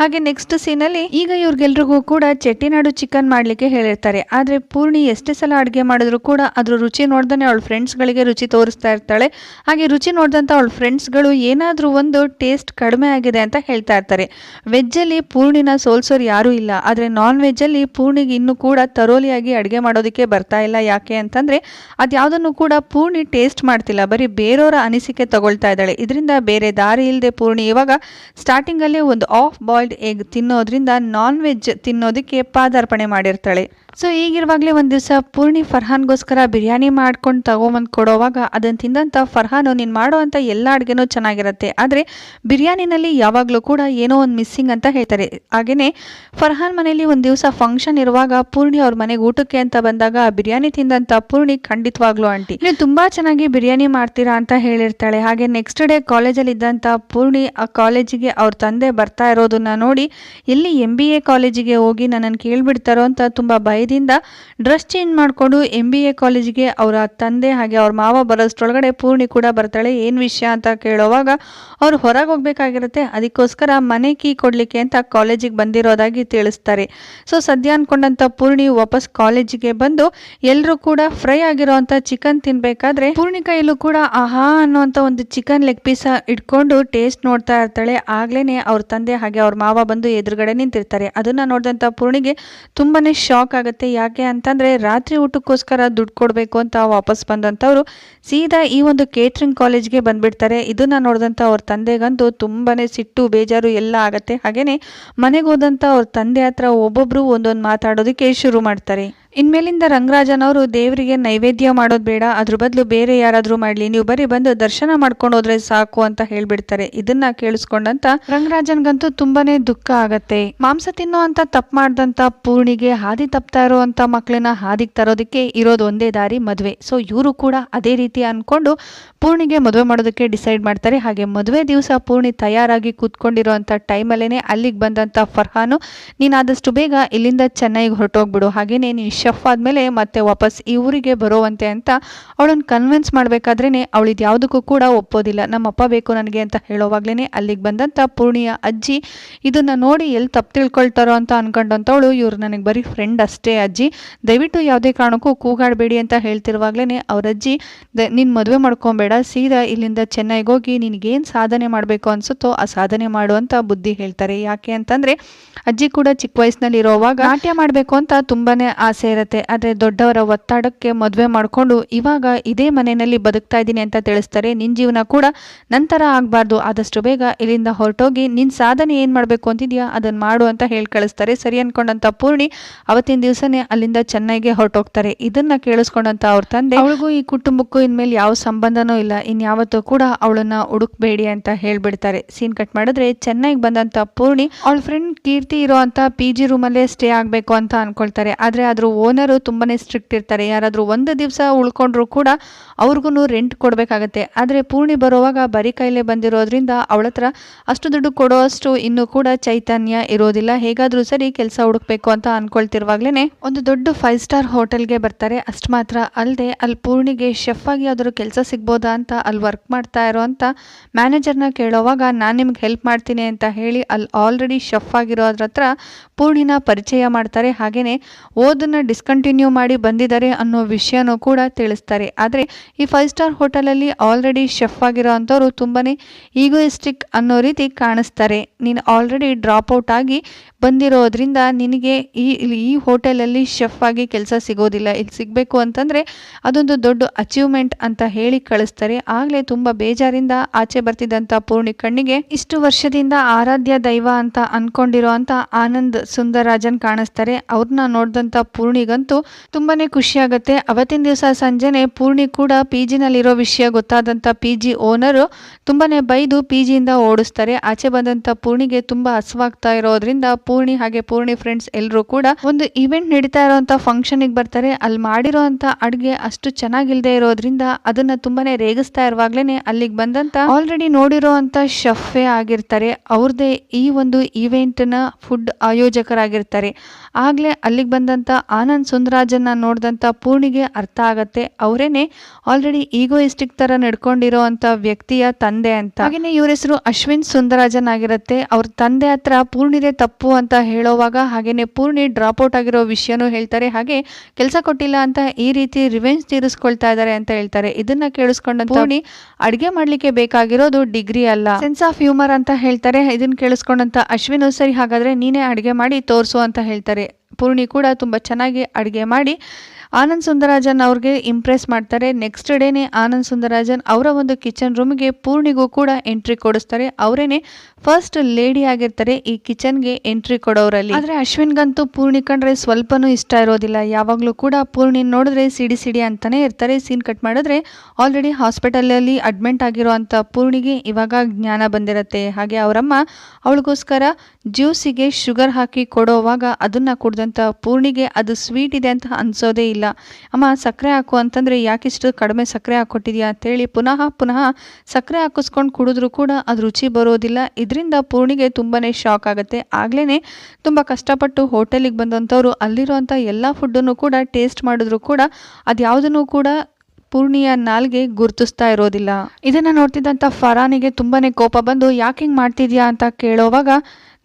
ಹಾಗೆ ನೆಕ್ಸ್ಟ್ ಸೀನಲ್ಲಿ ಈಗ ಇವ್ರಿಗೆಲ್ರಿಗೂ ಕೂಡ ಚೆಟ್ಟಿನಾಡು ಚಿಕನ್ ಮಾಡ್ಲಿಕ್ಕೆ ಹೇಳಿರ್ತಾರೆ. ಆದ್ರೆ ಪೂರ್ಣಿ ಎಷ್ಟೇ ಸಲ ಅಡುಗೆ ಮಾಡಿದ್ರು ಕೂಡ ಅದ್ರ ರುಚಿ ನೋಡ್ದಾನೆ ಅವಳ ಫ್ರೆಂಡ್ಸ್ಗಳಿಗೆ ರುಚಿ ತೋರಿಸ್ತಾ ಇರ್ತಾಳೆ. ಹಾಗೆ ರುಚಿ ನೋಡ್ದಂತ ಅವಳ ಫ್ರೆಂಡ್ಸ್ಗಳು ಏನ ಏನಾದರೂ ಒಂದು ಟೇಸ್ಟ್ ಕಡಿಮೆ ಆಗಿದೆ ಅಂತ ಹೇಳ್ತಾ ಇರ್ತಾರೆ. ವೆಜ್ಜಲ್ಲಿ ಪೂರ್ಣಿನ ಸೋಲ್ಸೋರು ಯಾರೂ ಇಲ್ಲ. ಆದರೆ ನಾನ್ ವೆಜ್ಜಲ್ಲಿ ಪೂರ್ಣಿಗೆ ಇನ್ನೂ ಕೂಡ ತರೋಲಿಯಾಗಿ ಅಡುಗೆ ಮಾಡೋದಕ್ಕೆ ಬರ್ತಾ ಇಲ್ಲ. ಯಾಕೆ ಅಂತಂದರೆ ಅದ್ಯಾವುದನ್ನು ಕೂಡ ಪೂರ್ಣಿ ಟೇಸ್ಟ್ ಮಾಡ್ತಿಲ್ಲ. ಬರೀ ಬೇರೆಯವರ ಅನಿಸಿಕೆ ತಗೊಳ್ತಾ ಇದ್ದಾಳೆ. ಇದರಿಂದ ಬೇರೆ ದಾರಿ ಇಲ್ಲದೆ ಪೂರ್ಣಿ ಇವಾಗ ಸ್ಟಾರ್ಟಿಂಗಲ್ಲೇ ಒಂದು ಆಫ್ ಬಾಯ್ಲ್ಡ್ ಎಗ್ ತಿನ್ನೋದ್ರಿಂದ ನಾನ್ ವೆಜ್ ತಿನ್ನೋದಕ್ಕೆ ಪಾದಾರ್ಪಣೆ ಮಾಡಿರ್ತಾಳೆ. ಸೊ ಈಗಿರುವಾಗಲೇ ಒಂದು ದಿವಸ ಪೂರ್ಣಿ ಫರ್ಹಾನ್ಗೋಸ್ಕರ ಬಿರಿಯಾನಿ ಮಾಡ್ಕೊಂಡು ತಗೊಂಬಂದು ಕೊಡೋವಾಗ ಅದನ್ನು ತಿಂದಂಥ ಫರ್ಹಾನು ನೀನು ಮಾಡೋವಂಥ ಎಲ್ಲ ಅಡುಗೆನೂ ಚೆನ್ನಾಗಿರುತ್ತೆ ಆದರೆ ಬಿರಿಯಾನಿನಲ್ಲಿ ಯಾವಾಗಲೂ ಕೂಡ ಏನೋ ಒಂದು ಮಿಸ್ಸಿಂಗ್ ಅಂತ ಹೇಳ್ತಾರೆ. ಹಾಗೆಯೇ ಫರ್ಹಾನ್ ಮನೆಯಲ್ಲಿ ಒಂದು ದಿವಸ ಫಂಕ್ಷನ್ ಇರುವಾಗ ಪೂರ್ಣಿ ಅವ್ರ ಮನೆಗೆ ಊಟಕ್ಕೆ ಅಂತ ಬಂದಾಗ ಬಿರಿಯಾನಿ ತಿಂದಂಥ ಪೂರ್ಣಿ ಖಂಡಿತವಾಗ್ಲೂ ಆಂಟಿ. ನೀವು ತುಂಬ ಚೆನ್ನಾಗಿ ಬಿರಿಯಾನಿ ಮಾಡ್ತೀರಾ ಅಂತ ಹೇಳಿರ್ತಾಳೆ. ಹಾಗೆ ನೆಕ್ಸ್ಟ್ ಡೇ ಕಾಲೇಜಲ್ಲಿ ಇದ್ದಂಥ ಪೂರ್ಣಿ ಆ ಕಾಲೇಜಿಗೆ ಅವ್ರ ತಂದೆ ಬರ್ತಾ ಇರೋದನ್ನ ನೋಡಿ ಎಲ್ಲಿ ಎಂ ಬಿ ಎ ಕಾಲೇಜಿಗೆ ಹೋಗಿ ನನ್ನನ್ನು ಕೇಳಿಬಿಡ್ತಾರೋ ಅಂತ ತುಂಬ ಭಯದಿಂದ ಡ್ರೆಸ್ ಚೇಂಜ್ ಮಾಡಿಕೊಂಡು ಎಂ ಬಿ ಎ ಕಾಲೇಜಿಗೆ ಅವರ ತಂದೆ ಹಾಗೆ ಅವ್ರ ಮಾವ ಬರೋಷ್ಟ್ರೊಳಗಡೆ ಪೂರ್ಣಿ ಕೂಡ ಬರ್ತಾಳೆ. ಏನು ವಿಷಯ ಅಂತ ಕೇಳೋವಾಗ ಅವ್ರು ಹೊರಗೆ ಹೋಗ್ಬೇಕಾಗಿರುತ್ತೆ. ಅದಕ್ಕೋಸ್ಕರ ಮನೆ ಕೀ ಕೊಡಲಿಕ್ಕೆ ಅಂತ ಕಾಲೇಜಿಗೆ ಬಂದಿರೋದಾಗಿ ತಿಳಿಸ್ತಾರೆ. ಸೊ ಸದ್ಯ ಅನ್ಕೊಂಡಂಥ ಪೂರ್ಣಿ ವಾಪಸ್ ಕಾಲೇಜಿಗೆ ಬಂದು ಎಲ್ಲರೂ ಕೂಡ ಫ್ರೈ ಆಗಿರೋವಂಥ ಚಿಕನ್ ತಿನ್ಬೇಕಾದ್ರೆ ಪೂರ್ಣಿ ಕೂಡ ಆಹಾ ಅನ್ನೋಂಥ ಒಂದು ಚಿಕನ್ ಲೆಗ್ ಪೀಸ ಇಟ್ಕೊಂಡು ಟೇಸ್ಟ್ ನೋಡ್ತಾ ಇರ್ತಾಳೆ. ಆಗ್ಲೇನೆ ಅವ್ರ ತಂದೆ ಹಾಗೆ ಅವ್ರ ಮಾವ ಬಂದು ಎದುರುಗಡೆ ನಿಂತಿರ್ತಾರೆ. ಅದನ್ನ ನೋಡಿದಂಥ ಪೂರ್ಣಿಗೆ ತುಂಬಾನೇ ಶಾಕ್ ಆಗುತ್ತೆ. ಯಾಕೆ ಅಂತಂದ್ರೆ ರಾತ್ರಿ ಊಟಕ್ಕೋಸ್ಕರ ದುಡ್ಡು ಕೊಡಬೇಕು ಅಂತ ವಾಪಸ್ ಬಂದಂಥವ್ರು ಸೀದಾ ಈ ಒಂದು ಕೇಟ್ರಿಂಗ್ ಕಾಲೇಜ್ಗೆ ಬಂದ್ಬಿಡ್ತಾರೆ. ಇದನ್ನ ನೋಡಿದಂಥ ಅವ್ರ ತಂದೆಗಂತೂ ತುಂಬಾನೇ ಸಿಟ್ಟು, ಬೇಜಾರು ಎಲ್ಲ ಆಗುತ್ತೆ. ಹಾಗೆಯೇ ಮನೆಗೆ ಹೋದಂಥ ಅವ್ರ ತಂದೆ ಹತ್ರ ಒಬ್ಬೊಬ್ಬರು ಒಂದೊಂದು ಮಾತಾಡೋದಕ್ಕೆ ಶುರು ಮಾಡ್ತಾರೆ. ಇನ್ಮೇಲಿಂದ ರಂಗರಾಜನವರು ದೇವರಿಗೆ ನೈವೇದ್ಯ ಮಾಡೋದು ಬೇಡ, ಅದ್ರ ಬದಲು ಬೇರೆ ಯಾರಾದರೂ ಮಾಡಲಿ, ನೀವು ಬರೀ ಬಂದು ದರ್ಶನ ಮಾಡ್ಕೊಂಡು ಹೋದ್ರೆ ಸಾಕು ಅಂತ ಹೇಳ್ಬಿಡ್ತಾರೆ. ಇದನ್ನ ಕೇಳಿಸ್ಕೊಂಡಂತ ರಂಗರಾಜನ್ಗಂತೂ ತುಂಬಾನೇ ದುಃಖ ಆಗತ್ತೆ. ಮಾಂಸ ತಿನ್ನೋ ಅಂತ ತಪ್ಪು ಮಾಡ್ದಂತ ಪೂರ್ಣಿಗೆ ಹಾದಿ ತಪ್ತಾ ಇರುವಂತ ಮಕ್ಕಳನ್ನ ಹಾದಿಗೆ ತರೋದಕ್ಕೆ ಇರೋದು ಒಂದೇ ದಾರಿ ಮದುವೆ. ಸೊ ಇವರು ಕೂಡ ಅದೇ ರೀತಿ ಅನ್ಕೊಂಡು ಪೂರ್ಣಿಗೆ ಮದುವೆ ಮಾಡೋದಕ್ಕೆ ಡಿಸೈಡ್ ಮಾಡ್ತಾರೆ. ಹಾಗೆ ಮದುವೆ ದಿವಸ ಪೂರ್ಣಿ ತಯಾರಾಗಿ ಕೂತ್ಕೊಂಡಿರುವಂತ ಟೈಮಲ್ಲೇನೆ ಅಲ್ಲಿಗೆ ಬಂದಂತ ಫರ್ಹಾನು, ನೀನಾದಷ್ಟು ಬೇಗ ಇಲ್ಲಿಂದ ಚೆನ್ನೈಗೆ ಹೊರಟೋಗ್ಬಿಡು. ಹಾಗೇನೆ ನೀನು ಶೆಫ್ ಆದಮೇಲೆ ಮತ್ತೆ ವಾಪಸ್ ಈ ಊರಿಗೆ ಬರೋವಂತೆ ಅಂತ ಅವಳನ್ನು ಕನ್ವಿನ್ಸ್ ಮಾಡಬೇಕಾದ್ರೇ ಅವಳಿದು ಯಾವುದಕ್ಕೂ ಕೂಡ ಒಪ್ಪೋದಿಲ್ಲ. ನಮ್ಮಪ್ಪ ಬೇಕು ನನಗೆ ಅಂತ ಹೇಳೋವಾಗ್ಲೇ ಅಲ್ಲಿಗೆ ಬಂದಂಥ ಪೂರ್ಣಿಯ ಅಜ್ಜಿ, ಇದನ್ನು ನೋಡಿ ಎಲ್ಲಿ ತಪ್ಪು ತಿಳ್ಕೊಳ್ತಾರೋ ಅಂತ ಅನ್ಕೊಂಡಂಥವಳು ಇವ್ರು ನನಗೆ ಬರೀ ಫ್ರೆಂಡ್ ಅಷ್ಟೇ ಅಜ್ಜಿ. ದಯವಿಟ್ಟು ಯಾವುದೇ ಕಾರಣಕ್ಕೂ ಕೂಗಾಡಬೇಡಿ ಅಂತ ಹೇಳ್ತಿರುವಾಗಲೇ ಅವ್ರ ಅಜ್ಜಿ, ದ ನೀನು ಮದುವೆ ಮಾಡ್ಕೊಬೇಡ, ಸೀದಾ ಇಲ್ಲಿಂದ ಚೆನ್ನೈಗೆ ಹೋಗಿ ನಿನಗೇನು ಸಾಧನೆ ಮಾಡಬೇಕು ಅನ್ಸುತ್ತೋ ಆ ಸಾಧನೆ ಮಾಡು ಬುದ್ಧಿ ಹೇಳ್ತಾರೆ. ಯಾಕೆ ಅಂತಂದರೆ ಅಜ್ಜಿ ಕೂಡ ಚಿಕ್ಕ ವಯಸ್ಸಿನಲ್ಲಿ ಇರೋವಾಗ ನಾಟ್ಯ ಮಾಡಬೇಕು ಅಂತ ತುಂಬಾನೇ ಆಸೆ ಇರುತ್ತೆ. ಆದರೆ ದೊಡ್ಡವರ ಒತ್ತಡಕ್ಕೆ ಮದುವೆ ಮಾಡಿಕೊಂಡು ಇವಾಗ ಇದೇ ಮನೆಯಲ್ಲಿ ಬದುಕ್ತಾ ಇದ್ದೀನಿ ಅಂತ ತಿಳಿಸ್ತಾರೆ. ನಿನ್ನ ಜೀವನ ಕೂಡ ನಂತರ ಆಗಬಾರ್ದು. ಆದಷ್ಟು ಬೇಗ ಇಲ್ಲಿಂದ ಹೊರಟೋಗಿ ನಿನ್ನ ಸಾಧನೆ ಏನು ಮಾಡಬೇಕು ಅಂತಿದ್ಯಾ? ಅದನ್ನು ಮಾಡು ಅಂತ ಹೇಳಿ ಕಳಿಸ್ತಾರೆ. ಸರಿ ಅನ್ಕೊಂಡಂತ ಪೂರ್ಣಿ ಅವತ್ತಿನ ದಿವಸನೇ ಅಲ್ಲಿಂದ ಚೆನ್ನೈಗೆ ಹೊರಟೋಗ್ತಾರೆ. ಇದನ್ನ ಕೇಳಿಸ್ಕೊಂಡಂತ ಅವ್ರ ತಂದೆ, ಅವಳಿಗೂ ಈ ಕುಟುಂಬಕ್ಕೂ ಇನ್ಮೇಲೆ ಯಾವ ಸಂಬಂಧನೂ ಇಲ್ಲ. ಇನ್ಯಾವತ್ತೂ ಕೂಡ ಅವಳನ್ನ ಹುಡುಕ್ಬೇಡಿ ಅಂತ ಹೇಳ್ಬಿಡ್ತಾರೆ. ಸೀನ್ ಕಟ್ ಮಾಡಿದ್ರೆ ಚೆನ್ನೈಗೆ ಬಂದಂತ ಪೂರ್ಣಿ, ಅವಳ ಫ್ರೆಂಡ್ ಕೀರ್ತಿ ಇರೋ ಅಂತ ಪಿ ಜಿ ರೂಮಲ್ಲೇ ಸ್ಟೇ ಆಗಬೇಕು ಅಂತ ಅನ್ಕೊಳ್ತಾರೆ. ಆದರೆ ಅದ್ರ ಓನರು ತುಂಬಾ ಸ್ಟ್ರಿಕ್ಟ್ ಇರ್ತಾರೆ. ಯಾರಾದರೂ ಒಂದು ದಿವಸ ಉಳ್ಕೊಂಡ್ರು ಕೂಡ ಅವ್ರಿಗೂ ರೆಂಟ್ ಕೊಡಬೇಕಾಗತ್ತೆ. ಆದರೆ ಪೂರ್ಣಿ ಬರುವಾಗ ಬರೀ ಕಾಯಿಲೆ ಬಂದಿರೋದ್ರಿಂದ ಅವಳ ಹತ್ರ ಅಷ್ಟು ದುಡ್ಡು ಕೊಡೋಷ್ಟು ಇನ್ನೂ ಕೂಡ ಚೈತನ್ಯ ಇರೋದಿಲ್ಲ. ಹೇಗಾದರೂ ಸರಿ ಕೆಲಸ ಹುಡುಕ್ಬೇಕು ಅಂತ ಅಂದ್ಕೊಳ್ತಿರುವಾಗಲೇ ಒಂದು ದೊಡ್ಡ ಫೈವ್ ಸ್ಟಾರ್ ಹೋಟೆಲ್ಗೆ ಬರ್ತಾರೆ. ಅಷ್ಟು ಮಾತ್ರ ಅಲ್ಲದೆ ಅಲ್ಲಿ ಪೂರ್ಣಿಗೆ ಶೆಫ್ ಆಗಿ ಯಾವ್ದಾದ್ರು ಕೆಲಸ ಸಿಗ್ಬೋದಾ ಅಂತ ಅಲ್ಲಿ ವರ್ಕ್ ಮಾಡ್ತಾ ಇರೋ ಅಂತ ಮ್ಯಾನೇಜರ್ನ ಕೇಳೋವಾಗ ನಾನು ನಿಮ್ಗೆ ಹೆಲ್ಪ್ ಮಾಡ್ತೀನಿ ಅಂತ ಹೇಳಿ ಅಲ್ಲಿ ಆಲ್ರೆಡಿ ಶೆಫ್ ಆಗಿರೋದ್ರ ಹತ್ರ ಪೂರ್ಣಿನ ಪರಿಚಯ ಮಾಡ್ತಾರೆ. ಹಾಗೆಯೇ ಓದನ್ನ ಡಿಸ್ಕಂಟಿನ್ಯೂ ಮಾಡಿ ಬಂದಿದ್ದಾರೆ ಅನ್ನೋ ವಿಷಯನೂ ಕೂಡ ತಿಳಿಸ್ತಾರೆ. ಆದರೆ ಈ ಫೈವ್ ಸ್ಟಾರ್ ಹೋಟೆಲಲ್ಲಿ ಆಲ್ರೆಡಿ ಶೆಫ್ ಆಗಿರೋ ಅಂಥವ್ರು ತುಂಬಾನೇ ಈಗೋಯಿಸ್ಟಿಕ್ ಅನ್ನೋ ರೀತಿ ಕಾಣಿಸ್ತಾರೆ. ನೀನು ಆಲ್ರೆಡಿ ಡ್ರಾಪ್ ಔಟ್ ಆಗಿ ಬಂದಿರೋದ್ರಿಂದ ನಿನಗೆ ಈ ಈ ಹೋಟೆಲಲ್ಲಿ ಶೆಫ್ ಆಗಿ ಕೆಲಸ ಸಿಗೋದಿಲ್ಲ. ಇಲ್ಲಿ ಸಿಗಬೇಕು ಅಂತಂದರೆ ಅದೊಂದು ದೊಡ್ಡ ಅಚೀವ್ಮೆಂಟ್ ಅಂತ ಹೇಳಿ ಕಳಿಸ್ತಾರೆ. ಆಗಲೇ ತುಂಬ ಬೇಜಾರಿಂದ ಆಚೆ ಬರ್ತಿದ್ದಂಥ ಪೂರ್ಣಿ ಕಣ್ಣಿಗೆ ಇಷ್ಟು ವರ್ಷದಿಂದ ಆರಾಧ್ಯ ದೈವ ಅಂತ ಅಂದ್ಕೊಂಡಿರೋ ಅಂತ ಆನಂದ್ ಸುಂದರರಾಜನ್ ಕಾಣಿಸ್ತಾರೆ. ಅವ್ರನ್ನ ನೋಡಿದಂಥ ಪೂರ್ಣಿಗಂತೂ ತುಂಬಾನೇ ಖುಷಿಯಾಗುತ್ತೆ. ಅವತ್ತಿನ ದಿವಸ ಸಂಜೆನೆ ಪೂರ್ಣಿ ಕೂಡ ಪಿ ಜಿನಲ್ಲಿರೋ ವಿಷಯ ಗೊತ್ತಾದಂಥ ಪಿ ಜಿ ಓನರು ತುಂಬಾನೇ ಬೈದು ಪಿ ಜಿಯಿಂದ ಓಡಿಸ್ತಾರೆ. ಆಚೆ ಬಂದಂಥ ಪೂರ್ಣಿಗೆ ತುಂಬ ಹಸುವಾಗ್ತಾ ಇರೋದ್ರಿಂದ ಪೂರ್ಣಿ ಹಾಗೆ ಪೂರ್ಣಿ ಫ್ರೆಂಡ್ಸ್ ಎಲ್ಲರೂ ಕೂಡ ಒಂದು ಇವೆಂಟ್ ನಡೀತಾ ಇರೋವಂಥ ಫಂಕ್ಷನಿಗೆ ಬರ್ತಾರೆ. ಅಲ್ಲಿ ಮಾಡಿರೋವಂಥ ಅಡುಗೆ ಅಷ್ಟು ಚೆನ್ನಾಗಿಲ್ಲದೆ ಇರೋದ್ರಿಂದ ಅದನ್ನ ತುಂಬಾನೇ ರೇಗಿಸ್ತಾ ಇರುವಾಗ್ಲೇನೆ ಅಲ್ಲಿಗೆ ಬಂದಂತ ಆಲ್ರೆಡಿ ನೋಡಿರೋವಂಥ ಶಫೇ ಆಗಿರ್ತಾರೆ. ಅವ್ರದ್ದೇ ಈ ಒಂದು ಇವೆಂಟ್ನ ಫುಡ್ ಆಯೋಜಕರಾಗಿರ್ತಾರೆ. ಆಗ್ಲೇ ಅಲ್ಲಿಗೆ ಬಂದಂತ ಆನಂದ್ ಸುಂದರಾಜನ್ನ ನೋಡಿದಂಥ ಪೂರ್ಣಿಗೆ ಅರ್ಥ ಆಗತ್ತೆ. ಅವರೇನೆ ಆಲ್ರೆಡಿ ಈಗೋಯಿಸ್ಟಿಕ್ ತರ ನಡ್ಕೊಂಡಿರೋ ಅಂತ ವ್ಯಕ್ತಿಯ ತಂದೆ ಅಂತ. ಹಾಗೆಯೇ ಇವ್ರ ಹೆಸರು ಅಶ್ವಿನ್ ಸುಂದರಾಜನ್ ಆಗಿರುತ್ತೆ ಅವ್ರ ತಂದೆ ಹತ್ರ ಪೂರ್ಣಿದೆ ತಪ್ಪು ಅಂತ ಹೇಳೋವಾಗ ಹಾಗೇನೆ ಪೂರ್ಣಿ ಡ್ರಾಪ್ ಔಟ್ ಆಗಿರೋ ವಿಷಯನೂ ಹೇಳ್ತಾರೆ. ಹಾಗೆ ಕೆಲಸ ಕೊಟ್ಟಿಲ್ಲ ಅಂತ ಈ ರೀತಿ ರಿವೆಂಜ್ ತೀರಿಸ್ಕೊಳ್ತಾ ಇದ್ದಾರೆ ಅಂತ ಹೇಳ್ತಾರೆ. ಇದನ್ನ ಕೇಳಿಸ್ಕೊಂಡ ಪೂರ್ಣಿ ಅಡ್ಗೆ ಮಾಡ್ಲಿಕ್ಕೆ ಬೇಕಾಗಿರೋದು ಡಿಗ್ರಿ ಅಲ್ಲ. ಸೆನ್ಸ್ ಆಫ್ ಹ್ಯೂಮರ್ ಅಂತ ಹೇಳ್ತಾರೆ. ಇದನ್ನ ಕೇಳಿಸ್ಕೊಂಡಂತ ಅಶ್ವಿನ್ ಸರಿ ಹಾಗಾದ್ರೆ ನೀನೇ ಅಡ್ಗೆ ಮಾಡಿ ತೋರಿಸು ಅಂತ ಹೇಳ್ತಾರೆ. ಪೂರ್ಣಿ ಕೂಡ ತುಂಬ ಚೆನ್ನಾಗಿ ಅಡುಗೆ ಮಾಡಿ ಆನಂದ್ ಸುಂದರಾಜನ್ ಅವ್ರಿಗೆ ಇಂಪ್ರೆಸ್ ಮಾಡ್ತಾರೆ. ನೆಕ್ಸ್ಟ್ ಡೇನೇ ಆನಂದ್ ಸುಂದರಾಜನ್ ಅವರ ಒಂದು ಕಿಚನ್ ರೂಮ್ಗೆ ಪೂರ್ಣಿಗೂ ಕೂಡ ಎಂಟ್ರಿ ಕೊಡಿಸ್ತಾರೆ. ಅವರೇನೆ ಫಸ್ಟ್ ಲೇಡಿ ಆಗಿರ್ತಾರೆ, ಈ ಕಿಚನ್ಗೆ ಎಂಟ್ರಿ ಕೊಡೋರಲ್ಲಿ ಆದ್ರೆ ಅಶ್ವಿನ್ಗಂತೂ ಪೂರ್ಣಿ ಕಂಡ್ರೆ ಸ್ವಲ್ಪನೂ ಇಷ್ಟ ಇರೋದಿಲ್ಲ. ಯಾವಾಗಲೂ ಕೂಡ ಪೂರ್ಣಿ ನೋಡಿದ್ರೆ ಸಿಡಿ ಸಿಡಿ ಅಂತಾನೆ ಇರ್ತಾರೆ. ಸೀನ್ ಕಟ್ ಮಾಡಿದ್ರೆ ಆಲ್ರೆಡಿ ಹಾಸ್ಪಿಟಲಲ್ಲಿ ಅಡ್ಮಿಂಟ್ ಆಗಿರೋ ಪೂರ್ಣಿಗೆ ಇವಾಗ ಜ್ಞಾನ ಬಂದಿರತ್ತೆ. ಹಾಗೆ ಅವರಮ್ಮ ಅವಳಿಗೋಸ್ಕರ ಜ್ಯೂಸಿಗೆ ಶುಗರ್ ಹಾಕಿ ಕೊಡೋವಾಗ ಅದನ್ನ ಕುಡ್ದಂಥ ಪೂರ್ಣಿಗೆ ಅದು ಸ್ವೀಟ್ ಇದೆ ಅಂತ ಅನ್ಸೋದೇ ಇಲ್ಲ. ಅಮ್ಮ, ಸಕ್ಕರೆ ಹಾಕು ಅಂತಂದ್ರೆ ಯಾಕಿಷ್ಟು ಕಡಿಮೆ ಸಕ್ಕರೆ ಹಾಕ್ಕೊಟ್ಟಿದ್ಯಾ ಅಂತೇಳಿ ಪುನಃ ಪುನಃ ಸಕ್ಕರೆ ಹಾಕಿಸ್ಕೊಂಡು ಕುಡಿದ್ರೂ ಕೂಡ ಅದು ರುಚಿ ಬರೋದಿಲ್ಲ. ಇದರಿಂದ ಪೂರ್ಣಿಗೆ ತುಂಬಾನೇ ಶಾಕ್ ಆಗುತ್ತೆ. ಆಗ್ಲೇ ತುಂಬ ಕಷ್ಟಪಟ್ಟು ಹೋಟೆಲಿಗೆ ಬಂದಂಥವ್ರು ಅಲ್ಲಿರುವಂಥ ಎಲ್ಲ ಫುಡ್ಡನ್ನು ಕೂಡ ಟೇಸ್ಟ್ ಮಾಡಿದ್ರು ಕೂಡ ಅದ್ಯಾವುದನ್ನು ಕೂಡ ಪೂರ್ಣಿಯ ನಾಲ್ಗೆ ಗುರುತಿಸ್ತಾ ಇರೋದಿಲ್ಲ. ಇದನ್ನ ನೋಡ್ತಿದ್ದಂಥ ಫರಾನಿಗೆ ತುಂಬಾನೇ ಕೋಪ ಬಂದು, ಯಾಕೆ ಹಿಂಗೆ ಮಾಡ್ತಿದ್ಯಾ? ಅಂತ ಕೇಳೋವಾಗ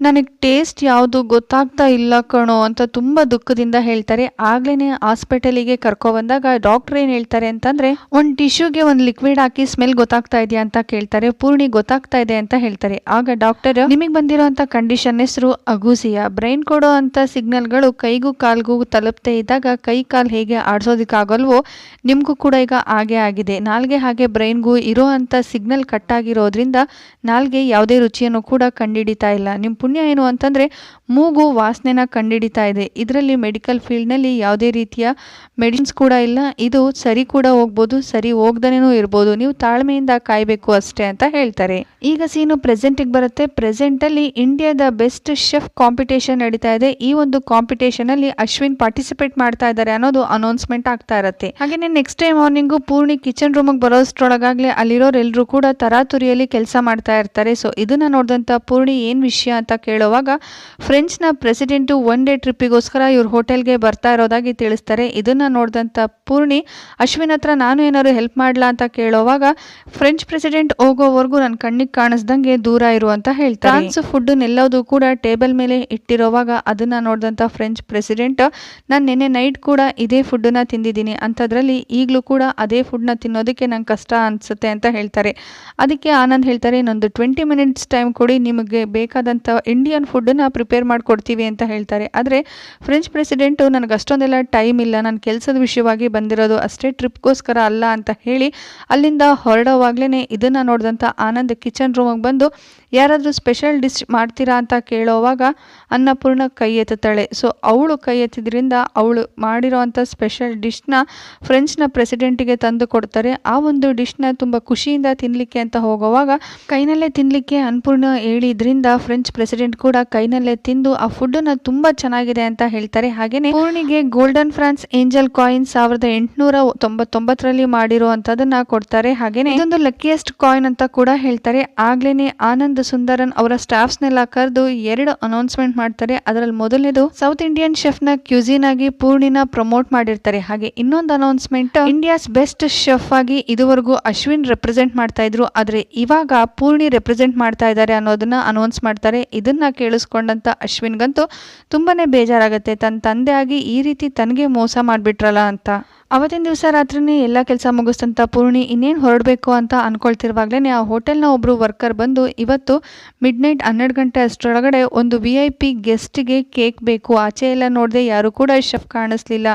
ನನಗೆ ಟೇಸ್ಟ್ ಯಾವುದು ಗೊತ್ತಾಗ್ತಾ ಇಲ್ಲ ಕಣೋ ಅಂತ ತುಂಬ ದುಃಖದಿಂದ ಹೇಳ್ತಾರೆ. ಆಗ್ಲೇ ಹಾಸ್ಪಿಟಲಿಗೆ ಕರ್ಕೊ ಬಂದಾಗ ಡಾಕ್ಟರ್ ಏನು ಹೇಳ್ತಾರೆ ಅಂತಂದ್ರೆ, ಒಂದು ಟಿಶ್ಯೂಗೆ ಒಂದು ಲಿಕ್ವಿಡ್ ಹಾಕಿ ಸ್ಮೆಲ್ ಗೊತ್ತಾಗ್ತಾ ಇದೆಯಾ ಅಂತ ಕೇಳ್ತಾರೆ. ಪೂರ್ಣಿ ಗೊತ್ತಾಗ್ತಾ ಇದೆ ಅಂತ ಹೇಳ್ತಾರೆ. ಆಗ ಡಾಕ್ಟರ್ ನಿಮಗೆ ಬಂದಿರೋಂಥ ಕಂಡೀಷನ್ ಹೆಸರು ಅಗೂಸಿಯಾ? ಬ್ರೈನ್ ಕೊಡೋ ಅಂತ ಸಿಗ್ನಲ್ಗಳು ಕೈಗೂ ಕಾಲ್ಗೂ ತಲುಪ್ತೇ ಇದ್ದಾಗ ಕೈ ಕಾಲು ಹೇಗೆ ಆಡಿಸೋದಕ್ಕಾಗಲ್ವೋ, ನಿಮಗೂ ಕೂಡ ಈಗ ಹಾಗೆ ಆಗಿದೆ. ನಾಲ್ಗೆ ಹಾಗೆ ಬ್ರೈನ್ಗೂ ಇರೋ ಅಂಥ ಸಿಗ್ನಲ್ ಕಟ್ ಆಗಿರೋದ್ರಿಂದ ನಾಲ್ಗೆ ಯಾವುದೇ ರುಚಿಯನ್ನು ಕೂಡ ಕಂಡಿಡಿತಾ ಇಲ್ಲ. ನಿಮ್ಮ ಪುಣ್ಯ ಏನು ಅಂತಂದರೆ ಮೂಗು ವಾಸನೆನ ಕಂಡಿಡಿತಾ ಇದೆ. ಇದರಲ್ಲಿ ಮೆಡಿಕಲ್ ಫೀಲ್ಡ್ನಲ್ಲಿ ಯಾವುದೇ ರೀತಿಯ ಮೆಡಿಸಿನ್ಸ್ ಕೂಡ ಇಲ್ಲ. ಇದು ಸರಿ ಕೂಡ ಹೋಗ್ಬೋದು, ಸರಿ ಹೋಗ್ದನೇನೂ ಇರ್ಬೋದು. ನೀವು ತಾಳ್ಮೆಯಿಂದ ಕಾಯಬೇಕು ಅಷ್ಟೇ ಅಂತ ಹೇಳ್ತಾರೆ. ಈಗ ಸೀನು ಪ್ರೆಸೆಂಟಿಗೆ ಬರುತ್ತೆ. ಪ್ರೆಸೆಂಟಲ್ಲಿ ಇಂಡಿಯಾದ ಬೆಸ್ಟ್ ಶೆಫ್ ಕಾಂಪಿಟೇಷನ್ ನಡೀತಾ ಇದೆ. ಈ ಒಂದು ಕಾಂಪಿಟೇಷನಲ್ಲಿ ಅಶ್ವಿನ್ ಪಾರ್ಟಿಸಿಪೇಟ್ ಮಾಡ್ತಾ ಇದ್ದಾರೆ ಅನ್ನೋದು ಅನೌನ್ಸ್ಮೆಂಟ್ ಆಗ್ತಾ ಇರುತ್ತೆ. ಹಾಗೆಯೇ next day morning Poorni kitchen ರೂಮಿಗೆ ಬರೋಷ್ಟ್ರೊಳಗಾಗ್ಲೇ ಅಲ್ಲಿರೋರೆಲ್ಲರೂ ಕೂಡ ತರಾತುರಿಯಲ್ಲಿ ಕೆಲಸ ಮಾಡ್ತಾ ಇರ್ತಾರೆ. ಸೊ ಇದನ್ನ ನೋಡಿದಂಥ ಪೂರ್ಣಿ ಏನು ವಿಷಯ ಅಂತ ಕೇಳುವಾಗ, ಫ್ರೆಂಚ್ನ ಪ್ರೆಸಿಡೆಂಟು ಒನ್ ಡೇ ಟ್ರಿಪ್ಪಿಗೋಸ್ಕರ ಇವ್ರ ಹೋಟೆಲ್ಗೆ ಬರ್ತಾ ಇರೋದಾಗಿ ತಿಳಿಸ್ತಾರೆ. ಇದನ್ನ ನೋಡಿದಂಥ ಪೂರ್ಣಿ, ಅಶ್ವಿನ್ ಹತ್ರ ನಾನು ಏನಾದ್ರು ಹೆಲ್ಪ್ ಮಾಡ್ಲಾ ಅಂತ ಕೇಳೋವಾಗ, ಫ್ರೆಂಚ್ ಪ್ರೆಸಿಡೆಂಟ್ ಹೋಗೋವರೆಗೂ ನನ್ನ ಕಣ್ಣಿಗೆ ಕಾಣಿಸ್ದಂಗೆ ದೂರ ಇರು ಅಂತ ಹೇಳ್ತಾರೆ. ಫ್ರಾನ್ಸ್ ಫುಡ್ ಎಲ್ಲವುದು ಕೂಡ ಟೇಬಲ್ ಮೇಲೆ ಇಟ್ಟಿರೋವಾಗ ಅದನ್ನ ನೋಡಿದಂಥ ಫ್ರೆಂಚ್ ಪ್ರೆಸಿಡೆಂಟ್, ನಾನು ನಿನ್ನೆ ನೈಟ್ ಕೂಡ ಇದೇ ಫುಡ್ಡನ್ನ ತಿಂದಿದ್ದೀನಿ. ಅಂಥದ್ರಲ್ಲಿ ಈಗಲೂ ಕೂಡ ಅದೇ ಫುಡ್ನ ತಿನ್ನೋದಕ್ಕೆ ನಂಗೆ ಕಷ್ಟ ಅನಿಸುತ್ತೆ ಅಂತ ಹೇಳ್ತಾರೆ. ಅದಕ್ಕೆ ಆನಂದ್ ಹೇಳ್ತಾರೆ ಇನ್ನೊಂದು ಟ್ವೆಂಟಿ ಮಿನಿಟ್ಸ್ ಟೈಮ್ ಕೊಡಿ, ನಿಮಗೆ ಬೇಕಾದಂಥ ಇಂಡಿಯನ್ ಫುಡ್ಡನ್ನು ಪ್ರಿಪೇರ್ ಮಾಡಿಕೊಡ್ತೀವಿ ಅಂತ ಹೇಳ್ತಾರೆ. ಆದರೆ ಫ್ರೆಂಚ್ ಪ್ರೆಸಿಡೆಂಟು ನನಗೆ ಅಷ್ಟೊಂದೆಲ್ಲ ಟೈಮ್ ಇಲ್ಲ. ನಾನು ಕೆಲಸದ ವಿಷಯವಾಗಿ ಬಂದಿರೋದು ಅಷ್ಟೇ ಟ್ರಿಪ್ಗೋಸ್ಕರ ಅಲ್ಲ ಅಂತ ಹೇಳಿ ಅಲ್ಲಿಂದ ಹೊರಡೋವಾಗ್ಲೇ ಇದನ್ನು ನೋಡಿದಂಥ ಆನಂದ್ ಕಿಚನ್ ರೂಮಿಗೆ ಬಂದು ಯಾರಾದರೂ ಸ್ಪೆಷಲ್ ಡಿಶ್ ಮಾಡ್ತೀರಾ ಅಂತ ಕೇಳೋವಾಗ ಅನ್ನಪೂರ್ಣ ಕೈ ಎತ್ತುತ್ತಾಳೆ. ಸೊ ಅವಳು ಕೈ ಎತ್ತಿದ್ರಿಂದ ಅವಳು ಮಾಡಿರೋ ಅಂಥ ಸ್ಪೆಷಲ್ ಡಿಶ್ನ ಫ್ರೆಂಚ್ನ ಪ್ರೆಸಿಡೆಂಟಿಗೆ ತಂದು ಕೊಡ್ತಾರೆ. ಆ ಒಂದು ಡಿಶ್ನ ತುಂಬ ಖುಷಿಯಿಂದ ತಿನ್ನಲಿಕ್ಕೆ ಅಂತ ಹೋಗೋವಾಗ ಕೈನಲ್ಲೇ ತಿನ್ನಲಿಕ್ಕೆ ಅನ್ನಪೂರ್ಣ ಹೇಳಿದ್ರಿಂದ ಫ್ರೆಂಚ್ ಪ್ರೆಸಿಡೆಂಟ್ ಕೂಡ ಕೈನಲ್ಲೇ ತಿಂದು ಆ ಫುಡ್ಡನ್ನು ತುಂಬ ಚೆನ್ನಾಗಿದೆ ಅಂತ ಹೇಳ್ತಾರೆ. ಹಾಗೆಯೇ ಪೂರ್ಣಿಗೆ ಗೋಲ್ಡನ್ ಫ್ರಾನ್ಸ್ ಏಂಜಲ್ ಕಾಯಿನ್ ಸಾವಿರದ ಎಂಟುನೂರ ತೊಂಬತ್ತೊಂಬತ್ತರಲ್ಲಿ ಮಾಡಿರೋ ಅಂತದನ್ನ ಕೊಡ್ತಾರೆ. ಹಾಗೆಯೇ ಇದೊಂದು ಲಕ್ಕಿಯೆಸ್ಟ್ ಕಾಯಿನ್ ಅಂತ ಕೂಡ ಹೇಳ್ತಾರೆ. ಆಗ್ಲೇ ಆನಂದ್ ಸುಂದರನ್ ಅವರ ಸ್ಟಾಫ್ಸ್ನೆಲ್ಲ ಕರೆದು ಎರಡು ಅನೌನ್ಸ್ಮೆಂಟ್ ಮಾಡ್ತಾರೆ. ಅದರಲ್ಲಿ ಮೊದಲನೇದು ಸೌತ್ ಇಂಡಿಯನ್ ಶೆಫ್ನ ಕ್ಯೂಸಿನ್ ಆಗಿ ಪೂರ್ಣಿನ ಪ್ರಮೋಟ್ ಮಾಡಿರ್ತಾರೆ. ಹಾಗೆ ಇನ್ನೊಂದು ಅನೌನ್ಸ್ಮೆಂಟ್ ಇಂಡಿಯಾಸ್ ಬೆಸ್ಟ್ ಶೆಫ್ ಆಗಿ ಇದುವರೆಗೂ ಅಶ್ವಿನ್ ರೆಪ್ರೆಸೆಂಟ್ ಮಾಡ್ತಾ ಇದ್ರು. ಆದ್ರೆ ಇವಾಗ ಪೂರ್ಣಿ ರೆಪ್ರೆಸೆಂಟ್ ಮಾಡ್ತಾ ಇದ್ದಾರೆ ಅನ್ನೋದನ್ನ ಅನೌನ್ಸ್ ಮಾಡ್ತಾರೆ. ಇದನ್ನ ಕೇಳಿಸ್ಕೊಂಡಂತ ಅಶ್ವಿನ್ಗಂತೂ ತುಂಬಾನೇ ಬೇಜಾರಾಗುತ್ತೆ. ತನ್ನ ತಂದೆ ಆಗಿ ಈ ರೀತಿ ತನಗೆ ಮೋಸ ಮಾಡಿಬಿಟ್ರಲ್ಲ ಅಂತ. ಅವತ್ತಿನ ದಿವಸ ರಾತ್ರಿನೇ ಎಲ್ಲ ಕೆಲಸ ಮುಗಿಸ್ತಂತ ಪೂರ್ಣಿ ಇನ್ನೇನು ಹೊರಡಬೇಕು ಅಂತ ಅಂದ್ಕೊಳ್ತಿರುವಾಗಲೇ ಆ ಹೋಟೆಲ್ನ ಒಬ್ಬರು ವರ್ಕರ್ ಬಂದು ಇವತ್ತು ಮಿಡ್ ನೈಟ್ ಹನ್ನೆರಡು ಗಂಟೆ ಅಷ್ಟರೊಳಗಡೆ ಒಂದು ವಿ ಐ ಪಿ ಗೆಸ್ಟ್ಗೆ ಕೇಕ್ ಬೇಕು. ಆಚೆ ಎಲ್ಲ ನೋಡಿದೆ ಯಾರು ಕೂಡ ಶೆಫ್ ಕಾಣಿಸ್ಲಿಲ್ಲ.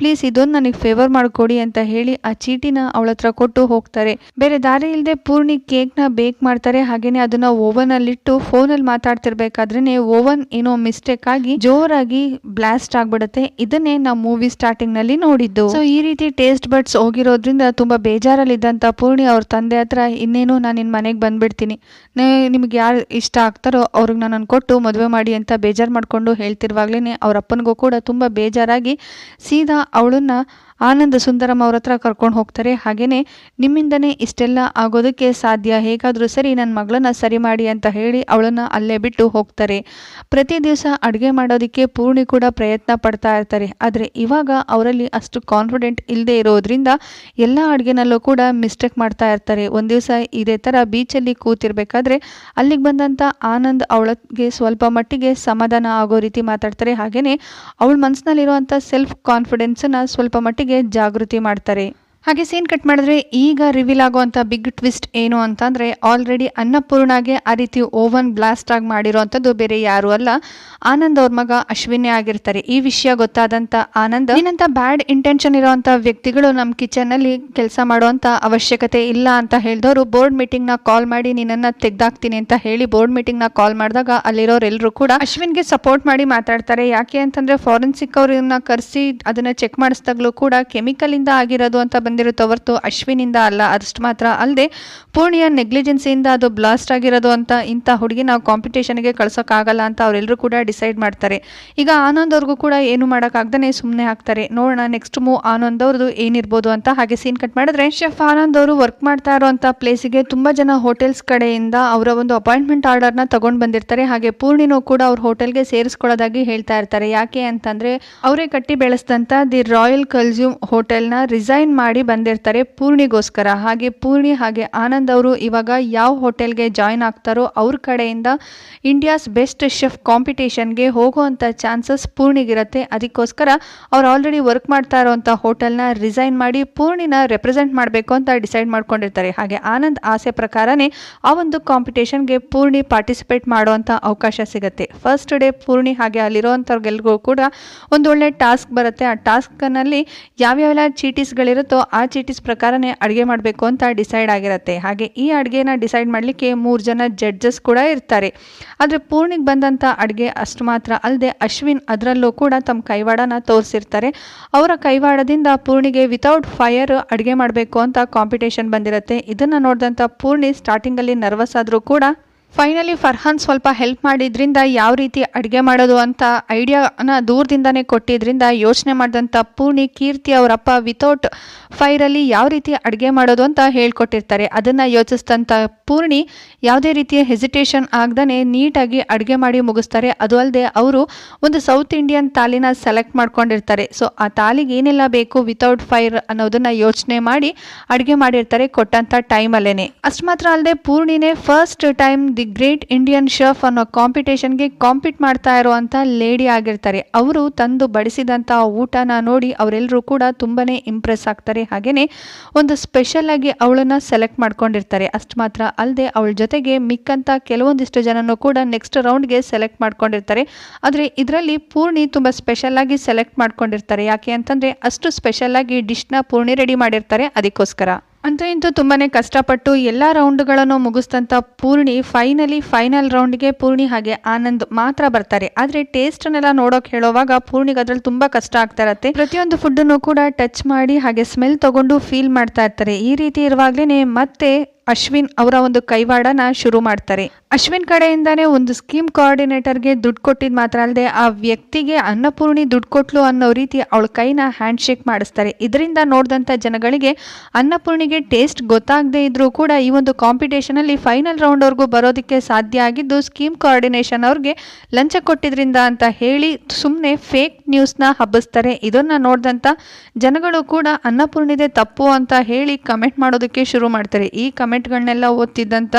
ಪ್ಲೀಸ್ ಇದೊಂದು ನನಗೆ ಫೇವರ್ ಮಾಡಿಕೊಡಿ ಅಂತ ಹೇಳಿ ಆ ಚೀಟಿನ ಅವಳ ಹತ್ರ ಕೊಟ್ಟು ಹೋಗ್ತಾರೆ. ಬೇರೆ ದಾರಿ ಇಲ್ಲದೆ ಪೂರ್ಣಿ ಕೇಕ್ನ ಬೇಕ್ ಮಾಡ್ತಾರೆ. ಹಾಗೇನೆ ಅದನ್ನ ಓವನಲ್ಲಿಟ್ಟು ಫೋನಲ್ಲಿ ಮಾತಾಡ್ತಿರ್ಬೇಕಾದ್ರೆ ಓವನ್ ಏನೋ ಮಿಸ್ಟೇಕ್ ಆಗಿ ಜೋರಾಗಿ ಬ್ಲಾಸ್ಟ್ ಆಗಿಬಿಡುತ್ತೆ. ಇದನ್ನೇ ನಾವು ಮೂವಿ ಸ್ಟಾರ್ಟಿಂಗ್ನಲ್ಲಿ ನೋಡಿದ್ದು. ಸೊ ಈ ರೀತಿ ಟೇಸ್ಟ್ ಬಡ್ಸ್ ಹೋಗಿರೋದ್ರಿಂದ ತುಂಬ ಬೇಜಾರಲ್ಲಿದ್ದಂಥ ಪೂರ್ಣಿ ಅವ್ರ ತಂದೆ ಹತ್ರ ಇನ್ನೇನು ನಾನು ನಿನ್ನ ಮನೆಗೆ ಬಂದುಬಿಡ್ತೀನಿ. ನಿಮ್ಗೆ ಯಾರು ಇಷ್ಟ ಆಗ್ತಾರೋ ಅವ್ರಿಗೆ ನಾನು ಕೊಟ್ಟು ಮದುವೆ ಮಾಡಿ ಅಂತ ಬೇಜಾರು ಮಾಡಿಕೊಂಡು ಹೇಳ್ತಿರುವಾಗ್ಲೇ ಅವ್ರ ಅಪ್ಪನಿಗೂ ಕೂಡ ತುಂಬ ಬೇಜಾರಾಗಿ ಸೀದಾ ಅವಳನ್ನ ಆನಂದ್ ಸುಂದರಂ ಅವ್ರ ಹತ್ರ ಕರ್ಕೊಂಡು ಹೋಗ್ತಾರೆ. ಹಾಗೇನೆ ನಿಮ್ಮಿಂದನೇ ಇಷ್ಟೆಲ್ಲ ಆಗೋದಕ್ಕೆ ಸಾಧ್ಯ? ಹೇಗಾದರೂ ಸರಿ ನನ್ನ ಮಗಳನ್ನ ಸರಿ ಮಾಡಿ ಅಂತ ಹೇಳಿ ಅವಳನ್ನ ಅಲ್ಲೇ ಬಿಟ್ಟು ಹೋಗ್ತಾರೆ. ಪ್ರತಿ ದಿವಸ ಅಡುಗೆ ಮಾಡೋದಕ್ಕೆ ಪೂರ್ಣಿ ಕೂಡ ಪ್ರಯತ್ನ ಪಡ್ತಾ ಇರ್ತಾರೆ. ಆದರೆ ಇವಾಗ ಅವರಲ್ಲಿ ಅಷ್ಟು ಕಾನ್ಫಿಡೆಂಟ್ ಇಲ್ಲದೆ ಇರೋದ್ರಿಂದ ಎಲ್ಲ ಅಡುಗೆನಲ್ಲೂ ಕೂಡ ಮಿಸ್ಟೇಕ್ ಮಾಡ್ತಾ ಇರ್ತಾರೆ. ಒಂದು ದಿವಸ ಇದೇ ಥರ ಬೀಚಲ್ಲಿ ಕೂತಿರ್ಬೇಕಾದ್ರೆ ಅಲ್ಲಿಗೆ ಬಂದಂಥ ಆನಂದ್ ಅವಳಿಗೆ ಸ್ವಲ್ಪ ಮಟ್ಟಿಗೆ ಸಮಾಧಾನ ಆಗೋ ರೀತಿ ಮಾತಾಡ್ತಾರೆ. ಹಾಗೆಯೇ ಅವಳ ಮನಸ್ಸಿನಲ್ಲಿರುವಂಥ ಸೆಲ್ಫ್ ಕಾನ್ಫಿಡೆನ್ಸನ್ನು ಸ್ವಲ್ಪ ಮಟ್ಟಿಗೆ ಜಾಗೃತಿ ಮಾಡ್ತಾರೆ. ಹಾಗೆ ಸೀನ್ ಕಟ್ ಮಾಡಿದ್ರೆ ಈಗ ರಿವೀಲ್ ಆಗುವಂಥ ಬಿಗ್ ಟ್ವಿಸ್ಟ್ ಏನು ಅಂತಂದರೆ ಆಲ್ರೆಡಿ ಅನ್ನಪೂರ್ಣಾಗೆ ಆ ರೀತಿ ಓವನ್ ಬ್ಲಾಸ್ಟ್ ಆಗಿ ಮಾಡಿರೋವಂಥದ್ದು ಬೇರೆ ಯಾರು ಅಲ್ಲ. ಆನಂದ್ ಅವ್ರ ಮಗ ಅಶ್ವಿನೇ ಆಗಿರ್ತಾರೆ. ಈ ವಿಷಯ ಗೊತ್ತಾದಂಥ ಆನಂದ್ ಏನಂತ ಬ್ಯಾಡ್ ಇಂಟೆನ್ಷನ್ ಇರೋವಂಥ ವ್ಯಕ್ತಿಗಳು ನಮ್ಮ ಕಿಚನ್ನಲ್ಲಿ ಕೆಲಸ ಮಾಡುವಂಥ ಅವಶ್ಯಕತೆ ಇಲ್ಲ ಅಂತ ಹೇಳಿದವರು ಬೋರ್ಡ್ ಮೀಟಿಂಗ್ನ ಕಾಲ್ ಮಾಡಿ ನಿನ್ನನ್ನು ತೆಗ್ದಾಕ್ತೀನಿ ಅಂತ ಹೇಳಿ ಬೋರ್ಡ್ ಮೀಟಿಂಗ್ನ ಕಾಲ್ ಮಾಡಿದಾಗ ಅಲ್ಲಿರೋರೆಲ್ಲರೂ ಕೂಡ ಅಶ್ವಿನ್ಗೆ ಸಪೋರ್ಟ್ ಮಾಡಿ ಮಾತಾಡ್ತಾರೆ. ಯಾಕೆ ಅಂತಂದರೆ ಫಾರೆನ್ಸಿಕ್ ಅವ್ರನ್ನ ಕರೆಸಿ ಅದನ್ನು ಚೆಕ್ ಮಾಡಿಸಿದಾಗಲೂ ಕೂಡ ಕೆಮಿಕಲ್ ಇಂದ ಆಗಿರೋದು ಅಂತ ಬಂದಿರುತ್ತೆ ಹೊರತು ಅಶ್ವಿನಿಂದ ಅಲ್ಲ ಅಷ್ಟು ಮಾತ್ರ ಅಲ್ಲದೆ ಪೂರ್ಣಿಯ ನೆಗ್ಲಿಜೆನ್ಸಿಯಿಂದ ಅದು ಬ್ಲಾಸ್ಟ್ ಆಗಿರೋದು ಅಂತ ಇಂಥ ಹುಡುಗಿ ನಾವು ಕಾಂಪಿಟೇಷನ್ಗೆ ಕಳ್ಸೋಕ್ಕಾಗಲ್ಲ ಅಂತ ಅವರೆಲ್ಲರೂ ಕೂಡ ಡಿಸೈಡ್ ಮಾಡ್ತಾರೆ. ಈಗ ಆನಂದ್ ಅವ್ರಿಗೂ ಕೂಡ ಏನು ಮಾಡೋಕ್ಕಾಗ್ದೇ ಸುಮ್ಮನೆ ಹಾಕ್ತಾರೆ ನೋಡೋಣ ನೆಕ್ಸ್ಟ್ ಮೂವ್ ಆನಂದ್ ಅವ್ರದ್ದು ಏನಿರ್ಬೋದು ಅಂತ ಹಾಗೆ ಸೀನ್ ಕಟ್ ಮಾಡಿದ್ರೆ ಶೆಫ್ ಆನಂದ್ ಅವರು ವರ್ಕ್ ಮಾಡ್ತಾ ಇರೋಂಥ ಪ್ಲೇಸಿಗೆ ತುಂಬ ಜನ ಹೋಟೆಲ್ಸ್ ಕಡೆಯಿಂದ ಅವರ ಒಂದು ಅಪಾಯಿಂಟ್ಮೆಂಟ್ ಆರ್ಡರ್ನ ತಗೊಂಡು ಬಂದಿರ್ತಾರೆ. ಹಾಗೆ ಪೂರ್ಣಿನೂ ಕೂಡ ಅವ್ರ ಹೋಟೆಲ್ಗೆ ಸೇರಿಸ್ಕೊಳ್ಳೋದಾಗಿ ಹೇಳ್ತಾ ಇರ್ತಾರೆ. ಯಾಕೆ ಅಂತಂದ್ರೆ ಅವರೇ ಕಟ್ಟಿ ಬೆಳೆಸಿದಂಥ ದಿ ರಾಯಲ್ ಕಲ್ಸ್ಯೂಮ್ ಹೋಟೆಲ್ನ ರಿಸೈನ್ ಮಾಡಿ ಬಂದಿರ್ತಾರೆ ಪೂರ್ಣಿಗೋಸ್ಕರ. ಹಾಗೆ ಪೂರ್ಣಿ ಹಾಗೆ ಆನಂದ್ ಅವರು ಇವಾಗ ಯಾವ ಹೋಟೆಲ್ಗೆ ಜಾಯ್ನ್ ಆಗ್ತಾರೋ ಅವ್ರ ಕಡೆಯಿಂದ ಇಂಡಿಯಾಸ್ ಬೆಸ್ಟ್ ಶೆಫ್ ಕಾಂಪಿಟೇಷನ್ಗೆ ಹೋಗುವಂಥ ಚಾನ್ಸಸ್ ಪೂರ್ಣಿಗಿರುತ್ತೆ. ಅದಕ್ಕೋಸ್ಕರ ಅವ್ರು ಆಲ್ರೆಡಿ ವರ್ಕ್ ಮಾಡ್ತಾ ಇರೋವಂಥ ಹೋಟೆಲ್ನ ರಿಸೈನ್ ಮಾಡಿ ಪೂರ್ಣಿನ ರೆಪ್ರೆಸೆಂಟ್ ಮಾಡಬೇಕು ಅಂತ ಡಿಸೈಡ್ ಮಾಡ್ಕೊಂಡಿರ್ತಾರೆ. ಹಾಗೆ ಆನಂದ್ ಆಸೆ ಪ್ರಕಾರನೇ ಆ ಒಂದು ಕಾಂಪಿಟೇಷನ್ಗೆ ಪೂರ್ಣಿ ಪಾರ್ಟಿಸಿಪೇಟ್ ಮಾಡುವಂಥ ಅವಕಾಶ ಸಿಗುತ್ತೆ. ಫಸ್ಟ್ ಡೇ ಪೂರ್ಣಿ ಹಾಗೆ ಅಲ್ಲಿರೋವಂಥವ್ರಿಗೆಲ್ರಿಗೂ ಕೂಡ ಒಂದು ಒಳ್ಳೆ ಟಾಸ್ಕ್ ಬರುತ್ತೆ. ಆ ಟಾಸ್ಕ್ನಲ್ಲಿ ಯಾವ್ಯಾವೆಲ್ಲ ಚೀಟೀಸ್ಗಳಿರುತ್ತೋ ಆ ಚೀಟಿಸ್ ಪ್ರಕಾರನೇ ಅಡುಗೆ ಮಾಡಬೇಕು ಅಂತ ಡಿಸೈಡ್ ಆಗಿರುತ್ತೆ. ಹಾಗೆ ಈ ಅಡುಗೆನ ಡಿಸೈಡ್ ಮಾಡಲಿಕ್ಕೆ ಮೂರು ಜನ ಜಡ್ಜಸ್ ಕೂಡ ಇರ್ತಾರೆ. ಆದರೆ ಪೂರ್ಣಿಗೆ ಬಂದಂಥ ಅಡುಗೆ ಅಷ್ಟು ಮಾತ್ರ ಅಲ್ಲದೆ ಅಶ್ವಿನ್ ಅದರಲ್ಲೂ ಕೂಡ ತಮ್ಮ ಕೈವಾಡನ ತೋರಿಸಿರ್ತಾರೆ. ಅವರ ಕೈವಾಡದಿಂದ ಪೂರ್ಣಿಗೆ ವಿತೌಟ್ ಫೈರ್ ಅಡುಗೆ ಮಾಡಬೇಕು ಅಂತ ಕಾಂಪಿಟೇಷನ್ ಬಂದಿರುತ್ತೆ. ಇದನ್ನು ನೋಡಿದಂಥ ಪೂರ್ಣಿ ಸ್ಟಾರ್ಟಿಂಗಲ್ಲಿ ನರ್ವಸ್ ಆದರೂ ಕೂಡ ಫೈನಲಿ ಫರ್ಹಾನ್ ಸ್ವಲ್ಪ ಹೆಲ್ಪ್ ಮಾಡಿದ್ರಿಂದ ಯಾವ ರೀತಿ ಅಡುಗೆ ಮಾಡೋದು ಅಂತ ಐಡಿಯಾನ ದೂರದಿಂದನೇ ಕೊಟ್ಟಿದ್ರಿಂದ ಯೋಚನೆ ಮಾಡಿದಂಥ ಪೂರ್ಣಿ ಕೀರ್ತಿ ಅವರಪ್ಪ ವಿತೌಟ್ ಫೈರಲ್ಲಿ ಯಾವ ರೀತಿ ಅಡುಗೆ ಮಾಡೋದು ಅಂತ ಹೇಳ್ಕೊಟ್ಟಿರ್ತಾರೆ. ಅದನ್ನು ಯೋಚಿಸಿದಂಥ ಪೂರ್ಣಿ ಯಾವುದೇ ರೀತಿಯ ಹೆಸಿಟೇಷನ್ ಆಗ್ದೇ ನೀಟಾಗಿ ಅಡುಗೆ ಮಾಡಿ ಮುಗಿಸ್ತಾರೆ. ಅದು ಅಲ್ಲದೆ ಅವರು ಒಂದು ಸೌತ್ ಇಂಡಿಯನ್ ತಾಲಿನ ಸೆಲೆಕ್ಟ್ ಮಾಡ್ಕೊಂಡಿರ್ತಾರೆ. ಸೊ ಆ ತಾಲಿಗೆ ಏನೆಲ್ಲ ಬೇಕು ವಿತೌಟ್ ಫೈರ್ ಅನ್ನೋದನ್ನು ಯೋಚನೆ ಮಾಡಿ ಅಡುಗೆ ಮಾಡಿರ್ತಾರೆ ಕೊಟ್ಟಂಥ ಟೈಮಲ್ಲೇ ಅಷ್ಟು ಮಾತ್ರ ಅಲ್ಲದೆ ಪೂರ್ಣಿನೇ first time the great Indian chef ಅನ್ನೋ ಕಾಂಪಿಟೇಷನ್ಗೆ ಕಾಂಪೀಟ್ ಮಾಡ್ತಾ ಇರುವಂಥ ಲೇಡಿ ಆಗಿರ್ತಾರೆ. ಅವರು ತಂದು ಬಡಿಸಿದಂಥ ಊಟನ ನೋಡಿ ಅವರೆಲ್ಲರೂ ಕೂಡ ತುಂಬಾ ಇಂಪ್ರೆಸ್ ಆಗ್ತಾರೆ. ಹಾಗೆಯೇ ಒಂದು ಸ್ಪೆಷಲ್ ಆಗಿ ಅವಳನ್ನು ಸೆಲೆಕ್ಟ್ ಮಾಡ್ಕೊಂಡಿರ್ತಾರೆ. ಅಷ್ಟು ಮಾತ್ರ ಅಲ್ಲದೆ ಅವಳ ಜೊತೆಗೆ ಮಿಕ್ಕಂತ ಕೆಲವೊಂದಿಷ್ಟು ಜನನೂ ಕೂಡ ನೆಕ್ಸ್ಟ್ ರೌಂಡ್ಗೆ ಸೆಲೆಕ್ಟ್ ಮಾಡ್ಕೊಂಡಿರ್ತಾರೆ. ಆದರೆ ಇದರಲ್ಲಿ ಪೂರ್ಣಿ ತುಂಬ ಸ್ಪೆಷಲ್ ಆಗಿ ಸೆಲೆಕ್ಟ್ ಮಾಡ್ಕೊಂಡಿರ್ತಾರೆ. ಯಾಕೆ ಅಂತಂದರೆ ಅಷ್ಟು ಸ್ಪೆಷಲ್ ಆಗಿ ಡಿಶ್ನ ಪೂರ್ಣಿ ರೆಡಿ ಮಾಡಿರ್ತಾರೆ ಅದಕ್ಕೋಸ್ಕರ. ಅಂತೂ ಇಂತೂ ತುಂಬಾ ಕಷ್ಟಪಟ್ಟು ಎಲ್ಲ ರೌಂಡ್ಗಳನ್ನು ಮುಗಿಸ್ತಂಥ ಪೂರ್ಣಿ ಫೈನಲಿ ಫೈನಲ್ ರೌಂಡ್ಗೆ ಪೂರ್ಣಿ ಹಾಗೆ ಆನಂದ್ ಮಾತ್ರ ಬರ್ತಾರೆ. ಆದರೆ ಟೇಸ್ಟ್ನೆಲ್ಲ ನೋಡೋಕೆ ಹೇಳೋವಾಗ ಪೂರ್ಣಿಗೆ ಅದ್ರಲ್ಲಿ ತುಂಬ ಕಷ್ಟ ಆಗ್ತಾ ಇರತ್ತೆ. ಪ್ರತಿಯೊಂದು ಫುಡ್ಡನ್ನು ಕೂಡ ಟಚ್ ಮಾಡಿ ಹಾಗೆ ಸ್ಮೆಲ್ ತಗೊಂಡು ಫೀಲ್ ಮಾಡ್ತಾ ಇರ್ತಾರೆ. ಈ ರೀತಿ ಇರುವಾಗಲೇ ಮತ್ತೆ ಅಶ್ವಿನ್ ಅವರ ಒಂದು ಕೈವಾಡನ ಶುರು ಮಾಡ್ತಾರೆ. ಅಶ್ವಿನ್ ಕಡೆಯಿಂದಾನೇ ಒಂದು ಸ್ಕೀಮ್ ಕೋಆರ್ಡಿನೇಟರ್ಗೆ ದುಡ್ಡು ಕೊಟ್ಟಿದ್ದು ಮಾತ್ರ ಅಲ್ಲದೆ ಆ ವ್ಯಕ್ತಿಗೆ ಅನ್ನಪೂರ್ಣಿ ದುಡ್ಡು ಕೊಟ್ಲು ಅನ್ನೋ ರೀತಿ ಅವಳ ಕೈನ ಹ್ಯಾಂಡ್ ಶೇಕ್ ಮಾಡಿಸ್ತಾರೆ. ಇದರಿಂದ ನೋಡಿದಂಥ ಜನಗಳಿಗೆ ಅನ್ನಪೂರ್ಣಿಗೆ ಟೇಸ್ಟ್ ಗೊತ್ತಾಗದೇ ಇದ್ರೂ ಕೂಡ ಈ ಒಂದು ಕಾಂಪಿಟೇಷನ್ ಅಲ್ಲಿ ಫೈನಲ್ ರೌಂಡ್ವರೆಗೂ ಬರೋದಕ್ಕೆ ಸಾಧ್ಯ ಆಗಿದ್ದು ಸ್ಕೀಮ್ ಕೋಆರ್ಡಿನೇಷನ್ ಅವ್ರಿಗೆ ಲಂಚ ಕೊಟ್ಟಿದ್ರಿಂದ ಅಂತ ಹೇಳಿ ಸುಮ್ಮನೆ ಫೇಕ್ ನ್ಯೂಸ್ನ ಹಬ್ಬಿಸ್ತಾರೆ. ಇದನ್ನ ನೋಡಿದಂಥ ಜನಗಳು ಕೂಡ ಅನ್ನಪೂರ್ಣಿದೆ ತಪ್ಪು ಅಂತ ಹೇಳಿ ಕಮೆಂಟ್ ಮಾಡೋದಕ್ಕೆ ಶುರು ಮಾಡ್ತಾರೆ. ಈ ಕಮೆಂಟ್ಗಳನ್ನೆಲ್ಲ ಓದ್ತಿದ್ದಂಥ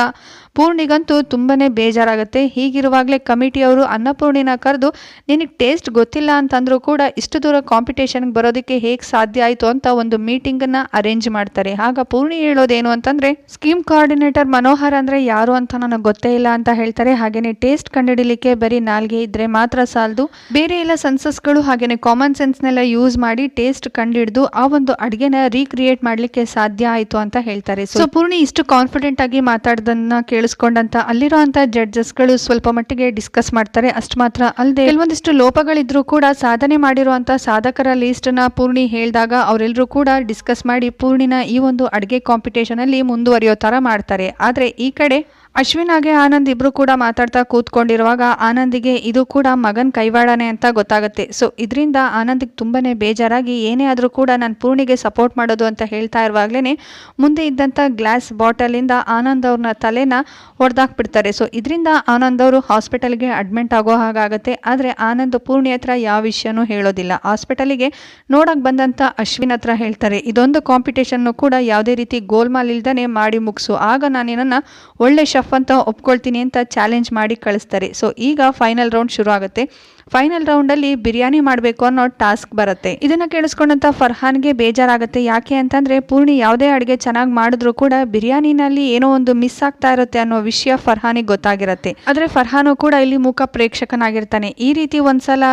ಪೂರ್ಣಿಗಂತೂ ತುಂಬನೇ ಬೇಜಾರಾಗುತ್ತೆ. ಹೀಗಿರುವಾಗಲೇ ಕಮಿಟಿಯವರು ಅನ್ನಪೂರ್ಣಿನ ಕರೆದು, ನಿನಗೆ ಟೇಸ್ಟ್ ಗೊತ್ತಿಲ್ಲ ಅಂತಂದ್ರೂ ಕೂಡ ಇಷ್ಟು ದೂರ ಕಾಂಪಿಟೇಷನ್ಗೆ ಬರೋದಕ್ಕೆ ಹೇಗೆ ಸಾಧ್ಯ ಆಯಿತು ಅಂತ ಒಂದು ಮೀಟಿಂಗನ್ನು ಅರೇಂಜ್ ಮಾಡ್ತಾರೆ. ಆಗ ಪೂರ್ಣಿ ಹೇಳೋದೇನು ಅಂತಂದರೆ ಸ್ಕೀಮ್ ಕೋಆರ್ಡಿನೇಟರ್ ಮನೋಹರ್ ಅಂದರೆ ಯಾರು ಅಂತ ನನಗೆ ಗೊತ್ತೇ ಇಲ್ಲ ಅಂತ ಹೇಳ್ತಾರೆ. ಹಾಗೆಯೇ ಟೇಸ್ಟ್ ಕಂಡುಹಿಡಿಲಿಕ್ಕೆ ಬರೀ ನಾಲ್ಗೆ ಇದ್ರೆ ಮಾತ್ರ ಸಾಲದು. ಬೇರೆ ಎಲ್ಲ ಸೆನ್ಸಸ್ಗಳು ಹಾಗೆಯೇ ಕಾಮನ್ ಸೆನ್ಸ್ನೆಲ್ಲ ಯೂಸ್ ಮಾಡಿ ಟೇಸ್ಟ್ ಕಂಡುಹಿಡಿದು ಆ ಒಂದು ಅಡುಗೆನ ರೀಕ್ರಿಯೇಟ್ ಮಾಡಲಿಕ್ಕೆ ಸಾಧ್ಯ ಆಯಿತು ಅಂತ ಹೇಳ್ತಾರೆ. ಸೊ ಪೂರ್ಣಿ ಇಷ್ಟು ಕಾನ್ಫಿಡೆಂಟ್ ಆಗಿ ಮಾತಾಡ್ದನ್ನ ಕೇಳಿಸ್ಕೊಂಡಂತ ಅಲ್ಲಿರುವಂಥ ಜಡ್ಜಸ್ಗಳು ಸ್ವಲ್ಪ ಮಟ್ಟಿಗೆ ಡಿಸ್ಕಸ್ ಮಾಡ್ತಾರೆ. ಅಷ್ಟು ಮಾತ್ರ ಅಲ್ಲದೆ ಕೆಲವೊಂದಿಷ್ಟು ಲೋಪಗಳಿದ್ರು ಕೂಡ ಸಾಧನೆ ಮಾಡಿರುವಂತ ಸಾಧಕರ ಲಿಸ್ಟ್ನ ಪೂರ್ಣಿ ಹೇಳಿದಾಗ ಅವರೆಲ್ಲರೂ ಕೂಡ ಡಿಸ್ಕಸ್ ಮಾಡಿ ಪೂರ್ಣಿನ ಈ ಒಂದು ಅಡುಗೆ ಕಾಂಪಿಟೇಷನ್ ಅಲ್ಲಿ ಮುಂದುವರಿಯೋ ತರ ಮಾಡ್ತಾರೆ. ಆದ್ರೆ ಈ ಕಡೆ ಅಶ್ವಿನ್ ಹಾಗೆ ಆನಂದ್ ಇಬ್ರು ಕೂಡ ಮಾತಾಡ್ತಾ ಕೂತ್ಕೊಂಡಿರುವಾಗ ಆನಂದಿಗೆ ಇದು ಕೂಡ ಮಗನ್ ಕೈವಾಡನೆ ಅಂತ ಗೊತ್ತಾಗುತ್ತೆ. ಸೊ ಇದರಿಂದ ಆನಂದಿಗೆ ತುಂಬಾನೇ ಬೇಜಾರಾಗಿ ಏನೇ ಆದರೂ ಕೂಡ ನಾನು ಪೂರ್ಣಿಗೆ ಸಪೋರ್ಟ್ ಮಾಡೋದು ಅಂತ ಹೇಳ್ತಾ ಇರುವಾಗ್ಲೇ ಮುಂದೆ ಇದ್ದಂಥ ಗ್ಲಾಸ್ ಬಾಟಲಿಂದ ಆನಂದ್ ಅವ್ರನ್ನ ತಲೆನ ಹೊಡೆದಾಕ್ಬಿಡ್ತಾರೆ ಸೊ ಇದರಿಂದ ಆನಂದ್ ಅವರು ಹಾಸ್ಪಿಟಲ್ಗೆ ಅಡ್ಮಿಟ್ ಆಗೋ ಹಾಗಾಗುತ್ತೆ. ಆದರೆ ಆನಂದ್ ಪೂರ್ಣಿ ಹತ್ರ ಯಾವ ವಿಷಯನೂ ಹೇಳೋದಿಲ್ಲ. ಹಾಸ್ಪಿಟಲಿಗೆ ನೋಡೋಕೆ ಬಂದಂಥ ಅಶ್ವಿನ್ ಹತ್ರ ಹೇಳ್ತಾರೆ, ಇದೊಂದು ಕಾಂಪಿಟೇಷನ್ನು ಕೂಡ ಯಾವುದೇ ರೀತಿ ಗೋಲ್ಮಾಲ್ ಇಲ್ದೇ ಮಾಡಿ ಮುಗಿಸು. ಆಗ ನಾನು ನಿನ್ನನ್ನು ಒಳ್ಳೆ ಶಫ್ ಅಂತ ಒಪ್ಕೊಳ್ತೀನಿ ಅಂತ ಚಾಲೆಂಜ್ ಮಾಡಿ ಕಳಿಸ್ತಾರೆ. ಸೊ ಈಗ ಫೈನಲ್ ರೌಂಡ್ ಶುರು ಆಗುತ್ತೆ ಫೈನಲ್ ರೌಂಡಲ್ಲಿ ಬಿರಿಯಾನಿ ಮಾಡಬೇಕು ಅನ್ನೋ ಟಾಸ್ಕ್ ಬರುತ್ತೆ. ಇದನ್ನ ಕೇಳಿಸ್ಕೊಂಡಂಥ ಫರ್ಹಾನ್ಗೆ ಬೇಜಾರಾಗುತ್ತೆ. ಯಾಕೆ ಅಂತಂದರೆ ಪೂರ್ಣಿ ಯಾವುದೇ ಅಡುಗೆ ಚೆನ್ನಾಗಿ ಮಾಡಿದ್ರು ಕೂಡ ಬಿರಿಯಾನಿನಲ್ಲಿ ಏನೋ ಒಂದು ಮಿಸ್ ಆಗ್ತಾ ಇರುತ್ತೆ ಅನ್ನೋ ವಿಷಯ ಫರ್ಹಾನಿಗೆ ಗೊತ್ತಾಗಿರುತ್ತೆ. ಆದರೆ ಫರ್ಹಾನು ಕೂಡ ಇಲ್ಲಿ ಮೂಕ ಪ್ರೇಕ್ಷಕನಾಗಿರ್ತಾನೆ. ಈ ರೀತಿ ಒಂದ್ಸಲ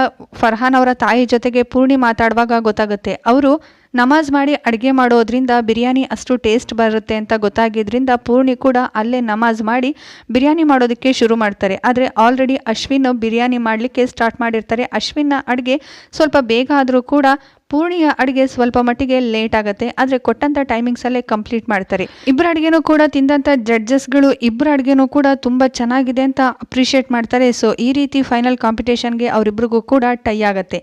ಫರ್ಹಾನ್ ಅವರ ತಾಯಿ ಜೊತೆಗೆ ಪೂರ್ಣಿ ಮಾತಾಡುವಾಗ ಗೊತ್ತಾಗುತ್ತೆ. ಅವರು ನಮಾಜ್ ಮಾಡಿ ಅಡುಗೆ ಮಾಡೋದ್ರಿಂದ ಬಿರಿಯಾನಿ ಅಷ್ಟು ಟೇಸ್ಟ್ ಬರುತ್ತೆ ಅಂತ ಗೊತ್ತಾಗಿದ್ದರಿಂದ ಪೂರ್ಣಿ ಕೂಡ ಅಲ್ಲೇ ನಮಾಜ್ ಮಾಡಿ ಬಿರಿಯಾನಿ ಮಾಡೋದಕ್ಕೆ ಶುರು ಮಾಡ್ತಾರೆ. ಆದರೆ ಆಲ್ರೆಡಿ ಅಶ್ವಿನ್ ಬಿರಿಯಾನಿ ಮಾಡಲಿಕ್ಕೆ ಸ್ಟಾರ್ಟ್ ಮಾಡಿರ್ತಾರೆ. ಅಶ್ವಿನ್ನ ಅಡುಗೆ ಸ್ವಲ್ಪ ಬೇಗ ಆದರೂ ಕೂಡ ಪೂರ್ಣಿಯ ಅಡುಗೆ ಸ್ವಲ್ಪ ಮಟ್ಟಿಗೆ ಲೇಟ್ ಆಗುತ್ತೆ, ಆದರೆ ಕೊಟ್ಟಂಥ ಟೈಮಿಂಗ್ಸಲ್ಲೇ ಕಂಪ್ಲೀಟ್ ಮಾಡ್ತಾರೆ. ಇಬ್ಬರ ಅಡುಗೆನೂ ಕೂಡ ತಿಂದಂಥ ಜಡ್ಜಸ್ಗಳು ಇಬ್ಬರ ಅಡುಗೆನೂ ಕೂಡ ತುಂಬ ಚೆನ್ನಾಗಿದೆ ಅಂತ ಅಪ್ರಿಷಿಯೇಟ್ ಮಾಡ್ತಾರೆ. ಸೊ ಈ ರೀತಿ ಫೈನಲ್ ಕಾಂಪಿಟೇಷನ್ಗೆ ಅವರಿಬ್ಬರಿಗೂ ಕೂಡ ಟೈ ಆಗುತ್ತೆ.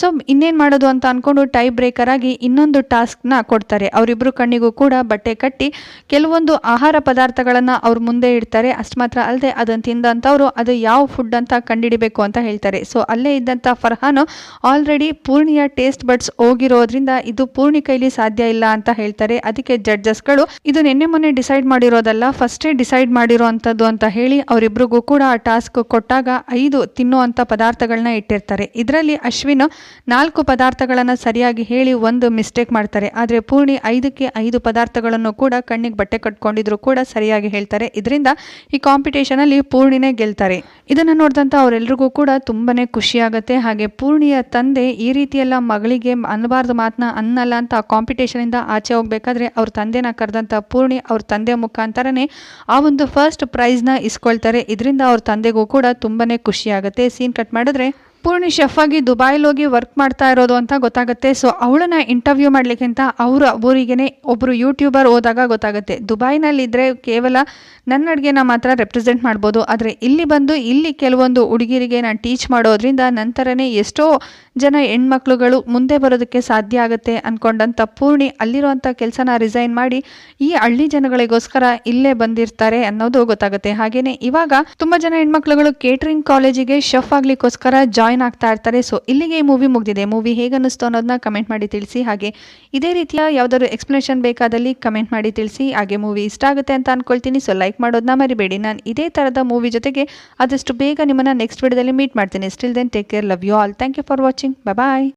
ಸೊ ಇನ್ನೇನು ಮಾಡೋದು ಅಂತ ಅಂದ್ಕೊಂಡು ಟೈ ಬ್ರೇಕರ್ ಆಗಿ ಇನ್ನೊಂದು ಟಾಸ್ಕ್ನ ಕೊಡ್ತಾರೆ. ಅವರಿಬ್ಬರು ಕಣ್ಣಿಗೂ ಕೂಡ ಬಟ್ಟೆ ಕಟ್ಟಿ ಕೆಲವೊಂದು ಆಹಾರ ಪದಾರ್ಥಗಳನ್ನು ಅವ್ರ ಮುಂದೆ ಇಡ್ತಾರೆ. ಅಷ್ಟು ಮಾತ್ರ ಅಲ್ಲದೆ ಅದನ್ನು ತಿಂದಂಥವ್ರು ಅದು ಯಾವ ಫುಡ್ ಅಂತ ಕಂಡಿಡಿಬೇಕು ಅಂತ ಹೇಳ್ತಾರೆ. ಸೊ ಅಲ್ಲೇ ಇದ್ದಂಥ ಫರ್ಹಾನು ಆಲ್ರೆಡಿ ಪೂರ್ಣಿಯ ಟೇಸ್ಟ್ ಬಡ್ಸ್ ಹೋಗಿರೋದ್ರಿಂದ ಇದು ಪೂರ್ಣಿ ಕೈಲಿ ಸಾಧ್ಯ ಇಲ್ಲ ಅಂತ ಹೇಳ್ತಾರೆ. ಅದಕ್ಕೆ ಜಡ್ಜಸ್ಗಳು ಇದು ನಿನ್ನೆ ಮೊನ್ನೆ ಡಿಸೈಡ್ ಮಾಡಿರೋದಲ್ಲ, ಫಸ್ಟೇ ಡಿಸೈಡ್ ಮಾಡಿರೋ ಅಂಥದ್ದು ಅಂತ ಹೇಳಿ ಅವರಿಬ್ರಿಗೂ ಕೂಡ ಆ ಟಾಸ್ಕ್ ಕೊಟ್ಟಾಗ ಐದು ತಿನ್ನುವಂಥ ಪದಾರ್ಥಗಳನ್ನ ಇಟ್ಟಿರ್ತಾರೆ. ಇದರಲ್ಲಿ ಅಶ್ವಿನ್ ನಾಲ್ಕು ಪದಾರ್ಥಗಳನ್ನು ಸರಿಯಾಗಿ ಹೇಳಿ ಒಂದು ಮಿಸ್ಟೇಕ್ ಮಾಡ್ತಾರೆ. ಆದರೆ ಪೂರ್ಣಿ ಐದಕ್ಕೆ ಐದು ಪದಾರ್ಥಗಳನ್ನು ಕೂಡ ಕಣ್ಣಿಗೆ ಬಟ್ಟೆ ಕಟ್ಕೊಂಡಿದ್ರು ಕೂಡ ಸರಿಯಾಗಿ ಹೇಳ್ತಾರೆ. ಇದರಿಂದ ಈ ಕಾಂಪಿಟೇಷನ್ ಅಲ್ಲಿ ಪೂರ್ಣಿನೇ ಗೆಲ್ತಾರೆ. ಇದನ್ನ ನೋಡಿದಂತ ಅವರೆಲ್ಲರಿಗೂ ಕೂಡ ತುಂಬಾನೇ ಖುಷಿ ಆಗುತ್ತೆ. ಹಾಗೆ ಪೂರ್ಣಿಯ ತಂದೆ ಈ ರೀತಿಯೆಲ್ಲ ಮಗಳಿಗೆ ಅನ್ನಬಾರ್ದು ಮಾತನ್ನ ಅನ್ನಲ್ಲ ಅಂತ ಕಾಂಪಿಟೇಷನ್ ಇಂದ ಆಚೆ ಹೋಗ್ಬೇಕಾದ್ರೆ ಅವ್ರ ತಂದೆನ ಕರೆದಂತ ಪೂರ್ಣಿ ಅವ್ರ ತಂದೆ ಮುಖಾಂತರನೇ ಆ ಒಂದು ಫಸ್ಟ್ ಪ್ರೈಸ್ನ ಇಸ್ಕೊಳ್ತಾರೆ. ಇದರಿಂದ ಅವ್ರ ತಂದೆಗೂ ಕೂಡ ತುಂಬಾನೇ ಖುಷಿ ಆಗುತ್ತೆ. ಸೀನ್ ಕಟ್ ಮಾಡಿದ್ರೆ ಪೂರ್ಣಿ ಶೆಫ್ ಆಗಿ ದುಬೈಲಿ ಹೋಗಿ ವರ್ಕ್ ಮಾಡ್ತಾ ಇರೋದು ಅಂತ ಗೊತ್ತಾಗುತ್ತೆ. ಸೊ ಅವಳನ್ನ ಇಂಟರ್ವ್ಯೂ ಮಾಡಲಿಕ್ಕಿಂತ ಅವರ ಊರಿಗೆನೆ ಒಬ್ಬರು ಯೂಟ್ಯೂಬರ್ ಹೋದಾಗ ಗೊತ್ತಾಗುತ್ತೆ. ದುಬೈನಲ್ಲಿ ಇದ್ರೆ ಕೇವಲ ನನ್ನ ಅಡುಗೆನ ಮಾತ್ರ ರೆಪ್ರೆಸೆಂಟ್ ಮಾಡ್ಬೋದು. ಆದರೆ ಇಲ್ಲಿ ಬಂದು, ಇಲ್ಲಿ ಕೆಲವೊಂದು ಹುಡುಗಿರಿಗೆ ನಾನು ಟೀಚ್ ಮಾಡೋದ್ರಿಂದ ನಂತರನೇ ಎಷ್ಟೋ ಜನ ಹೆಣ್ಮಕ್ಳುಗಳು ಮುಂದೆ ಬರೋದಕ್ಕೆ ಸಾಧ್ಯ ಆಗುತ್ತೆ ಅಂದ್ಕೊಂಡಂಥ ಪೂರ್ಣಿ ಅಲ್ಲಿರುವಂಥ ಕೆಲಸನ ರಿಸೈನ್ ಮಾಡಿ ಈ ಹಳ್ಳಿ ಜನಗಳಿಗೋಸ್ಕರ ಇಲ್ಲೇ ಬಂದಿರ್ತಾರೆ ಅನ್ನೋದು ಗೊತ್ತಾಗುತ್ತೆ. ಹಾಗೆಯೇ ಇವಾಗ ತುಂಬ ಜನ ಹೆಣ್ಮಕ್ಳುಗಳು ಕೇಟ್ರಿಂಗ್ ಕಾಲೇಜಿಗೆ ಶೆಫ್ ಆಗ್ಲಿಕ್ಕೋಸ್ಕರ ಜಾಯ್ನ್ ಆಗ್ತಾ ಇರ್ತಾರೆ. ಸೊ ಇಲ್ಲಿಗೆ ಈ ಮೂವಿ ಮುಗಿದಿದೆ. ಮೂವಿ ಹೇಗನ್ನಿಸ್ತು ಅನ್ನೋದನ್ನ ಕಮೆಂಟ್ ಮಾಡಿ ತಿಳಿಸಿ. ಹಾಗೆ ಇದೇ ರೀತಿಯ ಯಾವ್ದಾದ್ರು ಎಕ್ಸ್ಪ್ಲನೇಷನ್ ಬೇಕಾದಲ್ಲಿ ಕಮೆಂಟ್ ಮಾಡಿ ತಿಳಿಸಿ. ಹಾಗೆ ಮೂವಿ ಇಷ್ಟ ಆಗುತ್ತೆ ಅಂತ ಅಂದ್ಕೊಳ್ತೀನಿ ಸೊ ಲೈಕ್ ಮಾಡೋದನ್ನ ಮರಿಬೇಡಿ. ನಾನು ಇದೇ ಥರದ ಮೂವಿ ಜೊತೆಗೆ ಆದಷ್ಟು ಬೇಗ ನಿಮ್ಮನ್ನ ನೆಕ್ಸ್ಟ್ ವಿಡಿಯೋದಲ್ಲಿ ಮೀಟ್ ಮಾಡ್ತೀನಿ. Still then take care love you all thank you for watching bye